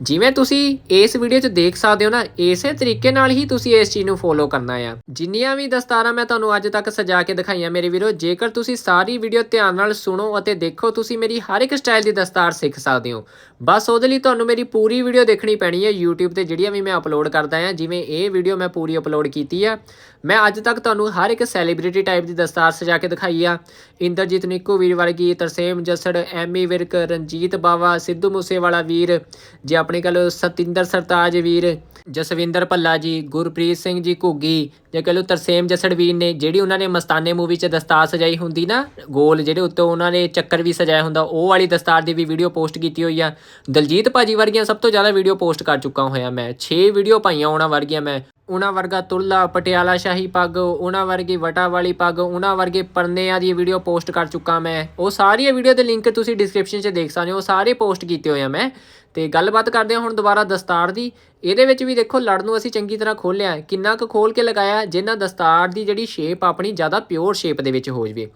Speaker 1: ਜਿਵੇਂ ਤੁਸੀਂ ਇਸ ਵੀਡੀਓ 'ਚ ਦੇਖ ਸਕਦੇ ਹੋ ਨਾ, ਇਸੇ ਤਰੀਕੇ ਨਾਲ ਹੀ ਤੁਸੀਂ ਇਸ ਚੀਜ਼ ਨੂੰ ਫੋਲੋ ਕਰਨਾ ਆ। ਜਿੰਨੀਆਂ ਵੀ ਦਸਤਾਰਾਂ ਮੈਂ ਤੁਹਾਨੂੰ ਅੱਜ ਤੱਕ ਸਜਾ ਕੇ ਦਿਖਾਈਆਂ ਮੇਰੇ ਵੀਰੋ, ਜੇਕਰ ਤੁਸੀਂ ਸਾਰੀ ਵੀਡੀਓ ਧਿਆਨ ਨਾਲ ਸੁਣੋ ਅਤੇ ਦੇਖੋ ਤੁਸੀਂ ਮੇਰੀ ਹਰ ਇੱਕ ਸਟਾਈਲ ਦੀ ਦਸਤਾਰ ਸਿੱਖ ਸਕਦੇ ਹੋ। ਬਸ ਉਹਦੇ ਲਈ ਤੁਹਾਨੂੰ ਮੇਰੀ ਪੂਰੀ ਵੀਡੀਓ ਦੇਖਣੀ ਪੈਣੀ ਹੈ YouTube ਤੇ ਜਿਹੜੀਆਂ ਵੀ ਮੈਂ ਅਪਲੋਡ ਕਰਦਾ ਆ, ਜਿਵੇਂ ਇਹ ਵੀਡੀਓ ਮੈਂ ਪੂਰੀ ਅਪਲੋਡ ਕੀਤੀ ਆ। ਮੈਂ ਅੱਜ ਤੱਕ ਤੁਹਾਨੂੰ ਹਰ ਇੱਕ ਸੈਲੀਬ੍ਰਿਟੀ ਟਾਈਪ ਦੀ ਦਸਤਾਰ ਸਜਾ ਕੇ ਦਿਖਾਈ ਆ। ਇੰਦਰਜੀਤ ਨਿੱਕੂ ਵੀਰ ਵਰਗੀ ਤਰਸੇਮ, ਜਸੜ, ਐਮੀ ਵਿਰਕ, ਰਣਜੀਤ ਬਾਵਾ, ਸਿੱਧੂ ਮੂਸੇਵਾਲਾ ਵੀਰ, ਜੇ ਆਪਣੇ ਕੋਲ ਸਤਿੰਦਰ ਸਰਤਾਜ ਵੀਰ, ਜਸਵਿੰਦਰ ਭੱਲਾ ਜੀ, ਗੁਰਪ੍ਰੀਤ ਸਿੰਘ ਜੀ ਘੁੱਗੀ, ਜੇ ਕਹ ਲਓ ਤਰਸੇਮ, ਜਸੜ ਵੀਰ ਨੇ ਜਿਹੜੀ ਉਹਨਾਂ ਨੇ ਮਸਤਾਨੇ ਮੂਵੀ 'ਚ ਦਸਤਾਰ ਸਜਾਈ ਹੁੰਦੀ ਨਾ, ਗੋਲ ਜਿਹੜੇ ਉੱਤੋਂ ਉਹਨਾਂ ਨੇ ਚੱਕਰ ਵੀ ਸਜਾਇਆ ਹੁੰਦਾ, ਉਹ ਵਾਲੀ ਦਸਤਾਰ ਦੀ ਵੀ ਵੀਡੀਓ ਪੋਸਟ ਕੀਤੀ ਹੋਈ ਆ। ਦਲਜੀਤ ਭਾਜੀ ਵਰਗੀਆਂ ਸਭ ਤੋਂ ਜ਼ਿਆਦਾ ਵੀਡੀਓ ਪੋਸਟ ਕਰ ਚੁੱਕਾ ਹੋਇਆ ਮੈਂ 6 ਵੀਡੀਓ ਪਾਈਆਂ ਉਹਨਾਂ ਵਰਗੀਆਂ ਮੈਂ। ਉਹਨਾਂ ਵਰਗਾ ਤੁਰਲਾ ਪਟਿਆਲਾ ਸ਼ਾਹੀ ਪੱਗ, ਉਹਨਾਂ ਵਰਗੀ ਵਟਾ ਵਾਲੀ ਪੱਗ, ਉਹਨਾਂ ਵਰਗੇ ਪਰਨਿਆਂ ਦੀ ਵੀਡੀਓ ਪੋਸਟ ਕਰ ਚੁੱਕਾ ਮੈਂ। ਉਹ ਸਾਰੀਆਂ ਵੀਡੀਓ ਦੇ ਲਿੰਕ ਤੁਸੀਂ ਡਿਸਕ੍ਰਿਪਸ਼ਨ 'ਚ ਦੇਖ ਸਕਦੇ ਹੋ। ਉਹ ਸਾਰੇ ਪੋਸਟ ਕੀਤੇ ਹੋਏ ਆ ਮੈਂ। ਤੇ ਗੱਲਬਾਤ ਕਰਦੇ ਹਾਂ ਹੁਣ ਦੁਬਾਰਾ ਦਸਤਾਰ ਦੀ। ਇਹਦੇ ਵਿੱਚ ਵੀ ਦੇਖੋ, ਲੜ ਨੂੰ ਅਸੀਂ ਚੰਗੀ ਤਰ੍ਹਾਂ ਖੋਲਿਆ ਕਿੰਨਾ ਕੁ ਖੋਲ ਕੇ ਲਗਾਇਆ ਜਿੰਨਾ ਦਸਤਾਰ ਦੀ ਜਿਹੜੀ ਸ਼ੇਪ ਆਪਣੀ ਜ਼ਿਆਦਾ ਪਿਓਰ ਸ਼ੇਪ ਦੇ ਵਿੱਚ ਹੋ ਜਵੇ।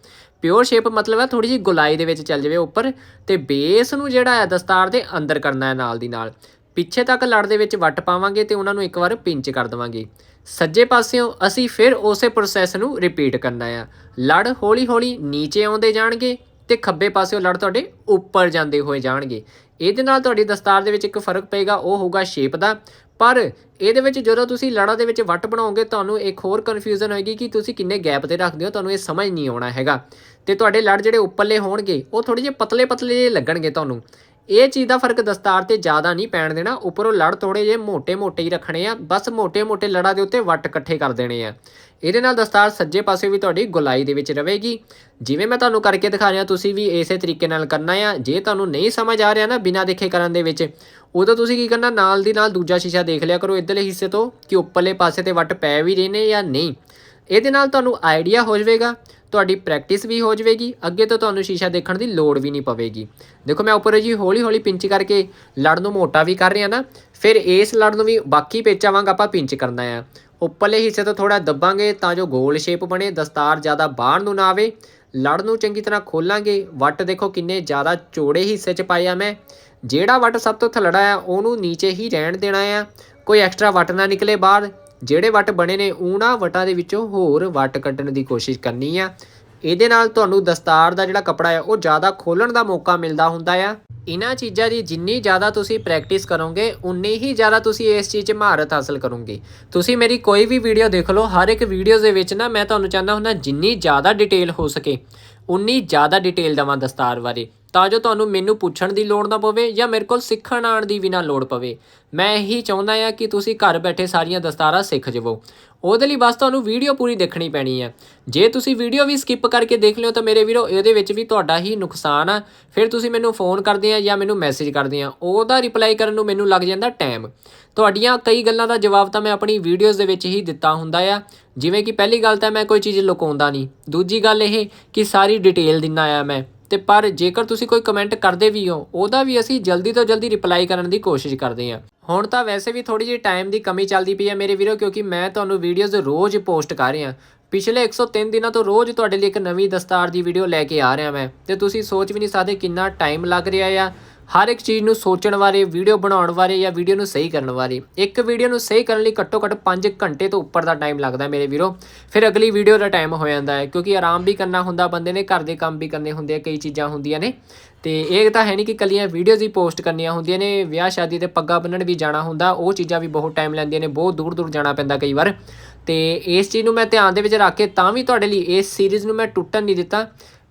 Speaker 1: ਪਿਓਰ ਸ਼ੇਪ ਮਤਲਬ ਹੈ ਥੋੜੀ ਜਿਹੀ ਗੁਲਾਈ ਦੇ ਵਿੱਚ ਚੱਲ ਜਾਵੇ ਉੱਪਰ ਤੇ ਬੇਸ ਨੂੰ ਜਿਹੜਾ ਹੈ ਦਸਤਾਰ ਦੇ ਅੰਦਰ ਕਰਨਾ ਹੈ ਨਾਲ ਦੀ ਨਾਲ। ਪਿੱਛੇ ਤੱਕ ਲੜ ਦੇ ਵਿੱਚ ਵੱਟ ਪਾਵਾਂਗੇ ਤੇ ਉਹਨਾਂ ਨੂੰ ਇੱਕ ਵਾਰ ਪਿੰਚ ਕਰ ਦਵਾਂਗੇ। ਸੱਜੇ ਪਾਸਿਓਂ ਅਸੀਂ ਫਿਰ ਉਸੇ ਪ੍ਰੋਸੈਸ ਨੂੰ ਰਿਪੀਟ ਕਰਨਾ ਆ। ਲੜ ਹੌਲੀ ਹੌਲੀ ਨੀਚੇ ਆਉਂਦੇ ਜਾਣਗੇ ਤੇ ਖੱਬੇ ਪਾਸਿਓਂ ਲੜ ਤੁਹਾਡੇ ਉੱਪਰ ਜਾਂਦੇ ਹੋਏ ਜਾਣਗੇ। ਇਹਦੇ ਨਾਲ ਤੁਹਾਡੀ ਦਸਤਾਰ ਦੇ ਵਿੱਚ ਇੱਕ ਫ਼ਰਕ ਪਏਗਾ, ਉਹ ਹੋਊਗਾ ਸ਼ੇਪ ਦਾ। ਪਰ ਇਹਦੇ ਵਿੱਚ ਜਦੋਂ ਤੁਸੀਂ ਲੜਾਂ ਦੇ ਵਿੱਚ ਵੱਟ ਬਣਾਓਗੇ, ਤੁਹਾਨੂੰ ਇੱਕ ਹੋਰ ਕਨਫਿਊਜ਼ਨ ਹੋਏਗੀ ਕਿ ਤੁਸੀਂ ਕਿੰਨੇ ਗੈਪ ਤੇ ਰੱਖਦੇ ਹੋ, ਤੁਹਾਨੂੰ ਇਹ ਸਮਝ ਨਹੀਂ ਆਉਣਾ ਹੈਗਾ। ਤੇ ਤੁਹਾਡੇ ਲੜ ਜਿਹੜੇ ਉੱਪਰਲੇ ਹੋਣਗੇ, ਉਹ ਥੋੜੇ ਜਿਹੇ ਪਤਲੇ ਪਤਲੇ ਜਿਹੇ ਲੱਗਣਗੇ ਤੁਹਾਨੂੰ। ਇਹ ਚੀਜ਼ ਦਾ ਫ਼ਰਕ ਦਸਤਾਰ ਤੇ ਜ਼ਿਆਦਾ ਨਹੀਂ ਪੈਣ ਦੇਣਾ। ਉੱਪਰੋਂ ਲੜ ਥੋੜੇ ਜੇ ਮੋٹے-ਮੋٹے ਹੀ ਰੱਖਣੇ ਆ। ਬਸ ਮੋٹے-ਮੋٹے ਲੜਾ ਦੇ ਉੱਤੇ ਵੱਟ ਇਕੱਠੇ ਕਰ ਦੇਣੇ ਆ। ਇਹਦੇ ਨਾਲ ਦਸਤਾਰ ਸੱਜੇ ਪਾਸੇ ਵੀ ਤੁਹਾਡੀ ਗੁਲਾਈ ਦੇ ਵਿੱਚ ਰਹੇਗੀ। ਜਿਵੇਂ ਮੈਂ ਤੁਹਾਨੂੰ ਕਰਕੇ ਦਿਖਾ ਰਿਹਾ, ਤੁਸੀਂ ਵੀ ਇਸੇ ਤਰੀਕੇ ਨਾਲ ਕਰਨਾ ਆ। ਜੇ ਤੁਹਾਨੂੰ ਨਹੀਂ ਸਮਝ ਆ ਰਿਹਾ ਨਾ ਬਿਨਾਂ ਦੇਖੇ ਕਰਨ ਦੇ ਵਿੱਚ, ਉਦੋਂ ਤੁਸੀਂ ਕੀ ਕਰਨਾ? ਨਾਲ ਦੀ ਨਾਲ ਦੂਜਾ ਸ਼ੀਸ਼ਾ ਦੇਖ ਲਿਆ ਕਰੋ ਇਧਰਲੇ ਹਿੱਸੇ ਤੋਂ ਕਿ ਉੱਪਰਲੇ ਪਾਸੇ ਤੇ ਵੱਟ ਪੈ ਵੀ ਰਹੇ ਨੇ ਜਾਂ ਨਹੀਂ। ਇਹਦੇ ਨਾਲ ਤੁਹਾਨੂੰ ਆਈਡੀਆ ਹੋ ਜਾਵੇਗਾ। ਤੁਹਾਡੀ ਪ੍ਰੈਕਟਿਸ ਵੀ ਹੋ ਜਾਵੇਗੀ, ਅੱਗੇ ਤੋਂ ਤੁਹਾਨੂੰ ਸ਼ੀਸ਼ਾ ਦੇਖਣ ਦੀ ਲੋੜ ਵੀ ਨਹੀਂ ਪਵੇਗੀ। ਦੇਖੋ, ਮੈਂ ਉੱਪਰ ਜੀ ਹੌਲੀ ਹੌਲੀ ਪਿੰਚ ਕਰਕੇ ਲੜ ਨੂੰ ਮੋਟਾ ਵੀ ਕਰ ਰਿਹਾ ਨਾ, ਫਿਰ ਇਸ ਲੜ ਨੂੰ ਵੀ ਬਾਕੀ ਪੇਚਾਂ ਵਾਂਗ ਆਪਾਂ ਪਿੰਚ ਕਰਨਾ ਆ। ਉੱਪਰਲੇ ਹਿੱਸੇ ਤੋਂ ਥੋੜਾ ਦੱਬਾਂਗੇ ਤਾਂ ਜੋ ਗੋਲ ਸ਼ੇਪ ਬਣੇ, ਦਸਤਾਰ ਜ਼ਿਆਦਾ ਬਾਹਰ ਨੂੰ ਨਾ ਆਵੇ। ਲੜ ਨੂੰ ਚੰਗੀ ਤਰ੍ਹਾਂ ਖੋਲਾਂਗੇ। ਵੱਟ ਦੇਖੋ ਕਿੰਨੇ ਜ਼ਿਆਦਾ ਚੌੜੇ ਹਿੱਸੇ 'ਚ ਪਾਇਆ ਮੈਂ। ਜਿਹੜਾ ਵੱਟ ਸਭ ਤੋਂ ਥਲੜਾ ਆ, ਉਹਨੂੰ ਨੀਚੇ ਹੀ ਰਹਿਣ ਦੇਣਾ ਆ। ਕੋਈ ਐਕਸਟਰਾ ਵੱਟ ਨਾ ਨਿਕਲੇ ਬਾਹਰ। ਜਿਹੜੇ ਵੱਟ ਬਣੇ ਨੇ, ਉਹਨਾਂ ਵਟਾਂ ਦੇ ਵਿੱਚੋਂ ਹੋਰ ਵੱਟ ਕੱਢਣ ਦੀ ਕੋਸ਼ਿਸ਼ ਕਰਨੀ ਆ। ਇਹਦੇ ਨਾਲ ਤੁਹਾਨੂੰ ਦਸਤਾਰ ਦਾ ਜਿਹੜਾ ਕਪੜਾ ਆ, ਉਹ ਜ਼ਿਆਦਾ ਖੋਲਣ ਦਾ ਮੌਕਾ ਮਿਲਦਾ ਹੁੰਦਾ ਆ। ਇਹਨਾਂ ਚੀਜ਼ਾਂ ਦੀ ਜਿੰਨੀ ਜ਼ਿਆਦਾ ਤੁਸੀਂ ਪ੍ਰੈਕਟਿਸ ਕਰੋਗੇ, ਉਨੀ ਹੀ ਜ਼ਿਆਦਾ ਤੁਸੀਂ ਇਸ ਚੀਜ਼ 'ਚ ਮਹਾਰਤ ਹਾਸਲ ਕਰੋਗੇ। ਤੁਸੀਂ ਮੇਰੀ ਕੋਈ ਵੀ ਵੀਡੀਓ ਦੇਖ ਲਓ, ਹਰ ਇੱਕ ਵੀਡੀਓ ਦੇ ਵਿੱਚ ਨਾ ਮੈਂ ਤੁਹਾਨੂੰ ਚਾਹੁੰਦਾ ਹੁੰਦਾ ਜਿੰਨੀ ਜ਼ਿਆਦਾ ਡਿਟੇਲ ਹੋ ਸਕੇ, ਉਨੀ ਜ਼ਿਆਦਾ ਡਿਟੇਲ ਦਵਾਂ ਦਸਤਾਰ ਬਾਰੇ। ਤਾਂ ਜੋ ਤੁਹਾਨੂੰ ਮੈਨੂੰ ਪੁੱਛਣ ਦੀ ਲੋੜ ਨਾ ਪਵੇ ਜਾਂ ਮੇਰੇ ਕੋਲ ਸਿੱਖਣ ਆਉਣ ਦੀ ਵੀ ਨਾ ਲੋੜ ਪਵੇ। ਮੈਂ ਇਹੀ ਚਾਹੁੰਦਾ ਹਾਂ ਕਿ ਤੁਸੀਂ ਘਰ ਬੈਠੇ ਸਾਰੀਆਂ ਦਸਤਾਰਾਂ ਸਿੱਖ ਜਾਵੋ। ਉਹਦੇ ਲਈ ਬਸ ਤੁਹਾਨੂੰ ਵੀਡੀਓ ਪੂਰੀ ਦੇਖਣੀ ਪੈਣੀ ਹੈ। ਜੇ ਤੁਸੀਂ ਵੀਡੀਓ ਵੀ ਸਕਿਪ ਕਰਕੇ ਦੇਖ ਲਿਓ ਤਾਂ ਮੇਰੇ ਵੀਰੋ, ਇਹਦੇ ਵਿੱਚ ਵੀ ਤੁਹਾਡਾ ਹੀ ਨੁਕਸਾਨ ਆ। ਫਿਰ ਤੁਸੀਂ ਮੈਨੂੰ ਫੋਨ ਕਰਦੇ ਆ ਜਾਂ ਮੈਨੂੰ ਮੈਸੇਜ ਕਰਦੇ ਆ। ਉਹਦਾ ਰਿਪਲਾਈ ਕਰਨ ਨੂੰ ਮੈਨੂੰ ਲੱਗ ਜਾਂਦਾ ਟਾਈਮ ਤੁਹਾਡੀਆਂ ਕਈ ਗੱਲਾਂ ਦਾ ਜਵਾਬ ਤਾਂ ਮੈਂ ਆਪਣੀ ਵੀਡੀਓਜ਼ ਦੇ ਵਿੱਚ ਹੀ ਦਿੱਤਾ ਹੁੰਦਾ ਆ। ਜਿਵੇਂ ਕਿ ਪਹਿਲੀ ਗੱਲ ਤਾਂ ਮੈਂ ਕੋਈ ਚੀਜ਼ ਲੁਕਾਉਂਦਾ ਨਹੀਂ। ਦੂਜੀ ਗੱਲ ਇਹ ਕਿ ਸਾਰੀ ਡਿਟੇਲ ਦਿੰਨਾ ਆ ਮੈਂ। ਤੇ ਪਰ ਜੇਕਰ ਤੁਸੀਂ ਕੋਈ ਕਮੈਂਟ ਕਰਦੇ ਵੀ ਹੋ, ਉਹਦਾ ਵੀ ਅਸੀਂ ਜਲਦੀ ਤੋਂ ਜਲਦੀ ਰਿਪਲਾਈ ਕਰਨ ਦੀ ਕੋਸ਼ਿਸ਼ ਕਰਦੇ ਹਾਂ। ਹੁਣ ਤਾਂ ਵੈਸੇ ਵੀ ਥੋੜੀ ਜਿਹੀ ਟਾਈਮ ਦੀ ਕਮੀ ਚੱਲਦੀ ਪਈ ਹੈ ਮੇਰੇ ਵੀਰੋ, ਕਿਉਂਕਿ ਮੈਂ ਤੁਹਾਨੂੰ ਵੀਡੀਓਜ਼ ਰੋਜ਼ ਪੋਸਟ ਕਰ ਰਿਹਾ ਪਿਛਲੇ 103 ਦਿਨਾਂ ਤੋਂ ਰੋਜ਼ ਤੁਹਾਡੇ ਲਈ ਇੱਕ ਨਵੀਂ ਦਸਤਾਰ ਦੀ ਵੀਡੀਓ ਲੈ ਕੇ ਆ ਰਿਹਾ ਮੈਂ। ਤੇ ਤੁਸੀਂ ਸੋਚ ਵੀ ਨਹੀਂ ਸਕਦੇ ਕਿੰਨਾ ਟਾਈਮ ਲੱਗ ਰਿਹਾ ਆ। ਹਰ ਇੱਕ ਚੀਜ਼ ਨੂੰ ਸੋਚਣ ਬਾਰੇ, ਵੀਡੀਓ ਬਣਾਉਣ ਬਾਰੇ ਜਾਂ ਵੀਡੀਓ ਨੂੰ ਸਹੀ ਕਰਨ ਬਾਰੇ। ਇੱਕ ਵੀਡੀਓ ਨੂੰ ਸਹੀ ਕਰਨ ਲਈ ਘੱਟੋ ਘੱਟ 5 ਘੰਟੇ ਤੋਂ ਉੱਪਰ ਦਾ ਟਾਈਮ ਲੱਗਦਾ ਮੇਰੇ ਵੀਰੋ। ਫਿਰ ਅਗਲੀ ਵੀਡੀਓ ਦਾ ਟਾਈਮ ਹੋ ਜਾਂਦਾ ਹੈ, ਕਿਉਂਕਿ ਆਰਾਮ ਵੀ ਕਰਨਾ ਹੁੰਦਾ, ਬੰਦੇ ਨੇ ਘਰ ਦੇ ਕੰਮ ਵੀ ਕਰਨੇ ਹੁੰਦੇ ਆ, ਕਈ ਚੀਜ਼ਾਂ ਹੁੰਦੀਆਂ ਨੇ। ਤੇ ਇਹ ਤਾਂ ਹੈ ਨਹੀਂ ਕਿ ਕੱਲੀਆਂ ਵੀਡੀਓਜ਼ ਹੀ ਪੋਸਟ ਕਰਨੀਆਂ ਹੁੰਦੀਆਂ ਨੇ, ਵਿਆਹ, ਸ਼ਾਦੀ ਤੇ ਪੱਗਾ ਬੰਨਣ ਵੀ ਜਾਣਾ ਹੁੰਦਾ, ਉਹ ਚੀਜ਼ਾਂ ਵੀ ਬਹੁਤ ਟਾਈਮ ਲੈਂਦੀਆਂ ਨੇ, ਬਹੁਤ ਦੂਰ ਦੂਰ ਜਾਣਾ ਪੈਂਦਾ ਕਈ ਵਾਰ। ਤੇ ਇਸ ਚੀਜ਼ ਨੂੰ ਮੈਂ ਧਿਆਨ ਦੇ ਵਿੱਚ ਰੱਖ ਕੇ ਤਾਂ ਵੀ ਤੁਹਾਡੇ ਲਈ ਇਸ ਸੀਰੀਜ਼ ਨੂੰ ਮੈਂ ਟੁੱਟਣ ਨਹੀਂ ਦਿੱਤਾ।